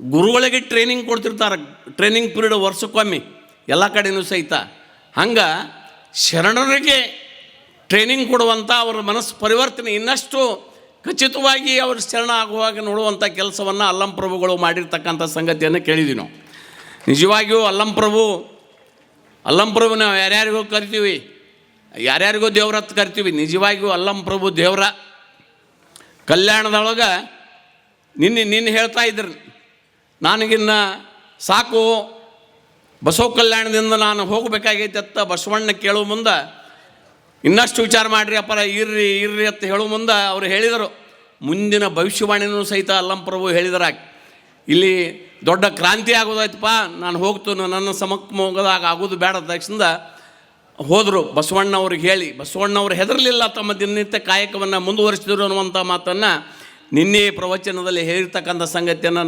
ಗುರುಗಳಿಗೆ ಟ್ರೈನಿಂಗ್ ಕೊಡ್ತಿರ್ತಾರೆ. ಟ್ರೈನಿಂಗ್ ಪೀರಿಯಡ್ ವರ್ಷಕ್ಕೊಮ್ಮೆ ಎಲ್ಲ ಕಡೆಯೂ ಸಹಿತ. ಹಂಗೆ ಶರಣರಿಗೆ ಟ್ರೈನಿಂಗ್ ಕೊಡುವಂಥ ಅವರ ಮನಸ್ಸು ಪರಿವರ್ತನೆ ಇನ್ನಷ್ಟು ಖಚಿತವಾಗಿ ಅವರು ಶರಣ ಆಗುವಾಗ ನೋಡುವಂಥ ಕೆಲಸವನ್ನು ಅಲ್ಲಂ ಪ್ರಭುಗಳು ಮಾಡಿರ್ತಕ್ಕಂಥ ಸಂಗತಿಯನ್ನು ಕೇಳಿದ್ವಿ ನಾವು. ನಿಜವಾಗಿಯೂ ಅಲ್ಲಂ ಪ್ರಭು ಅಲ್ಲಂ ಪ್ರಭು ನಾವು ಯಾರ್ಯಾರಿಗೂ ಕರಿತೀವಿ, ಯಾರ್ಯಾರಿಗೂ ದೇವ್ರ ಹತ್ತು ಕರಿತೀವಿ. ನಿಜವಾಗಿಯೂ ಅಲ್ಲಂ ಪ್ರಭು ದೇವ್ರ ಕಲ್ಯಾಣದೊಳಗೆ ನಿನ್ನೆ ನಿನ್ನೆ ಹೇಳ್ತಾ ಇದ್ರು ನನಗಿನ್ನ ಸಾಕು, ಬಸವ ಕಲ್ಯಾಣದಿಂದ ನಾನು ಹೋಗಬೇಕಾಗೈತೆ ಅಂತ ಬಸವಣ್ಣ ಕೇಳುವ ಮುಂದೆ, ಇನ್ನಷ್ಟು ವಿಚಾರ ಮಾಡಿರಿ ಅಪ್ಪರ, ಇರ್ರಿ ಇರ್ರಿ ಅಂತ ಹೇಳುವ ಮುಂದೆ ಅವರು ಹೇಳಿದರು. ಮುಂದಿನ ಭವಿಷ್ಯವಾಣಿನೂ ಸಹಿತ ಅಲ್ಲಂ ಪ್ರಭು ಹೇಳಿದರ ಇಲ್ಲಿ ದೊಡ್ಡ ಕ್ರಾಂತಿ ಆಗೋದಾಯ್ತಪ್ಪ, ನಾನು ಹೋಗ್ತೇನೆ, ನನ್ನ ಸಮಕ್ಮೋಗದಾಗ ಆಗೋದು ಬೇಡ ತಕ್ಷಣದ ಹೋದರು. ಬಸವಣ್ಣ ಅವ್ರಿಗೆ ಹೇಳಿ ಬಸವಣ್ಣವ್ರು ಹೆದರಲಿಲ್ಲ ತಮ್ಮ ದಿನನಿತ್ಯ ಕಾಯಕವನ್ನು ಮುಂದುವರಿಸಿದ್ರು ಅನ್ನುವಂಥ ಮಾತನ್ನು ನಿನ್ನೆ ಪ್ರವಚನದಲ್ಲಿ ಹೇಳಿರ್ತಕ್ಕಂಥ ಸಂಗತಿಯನ್ನು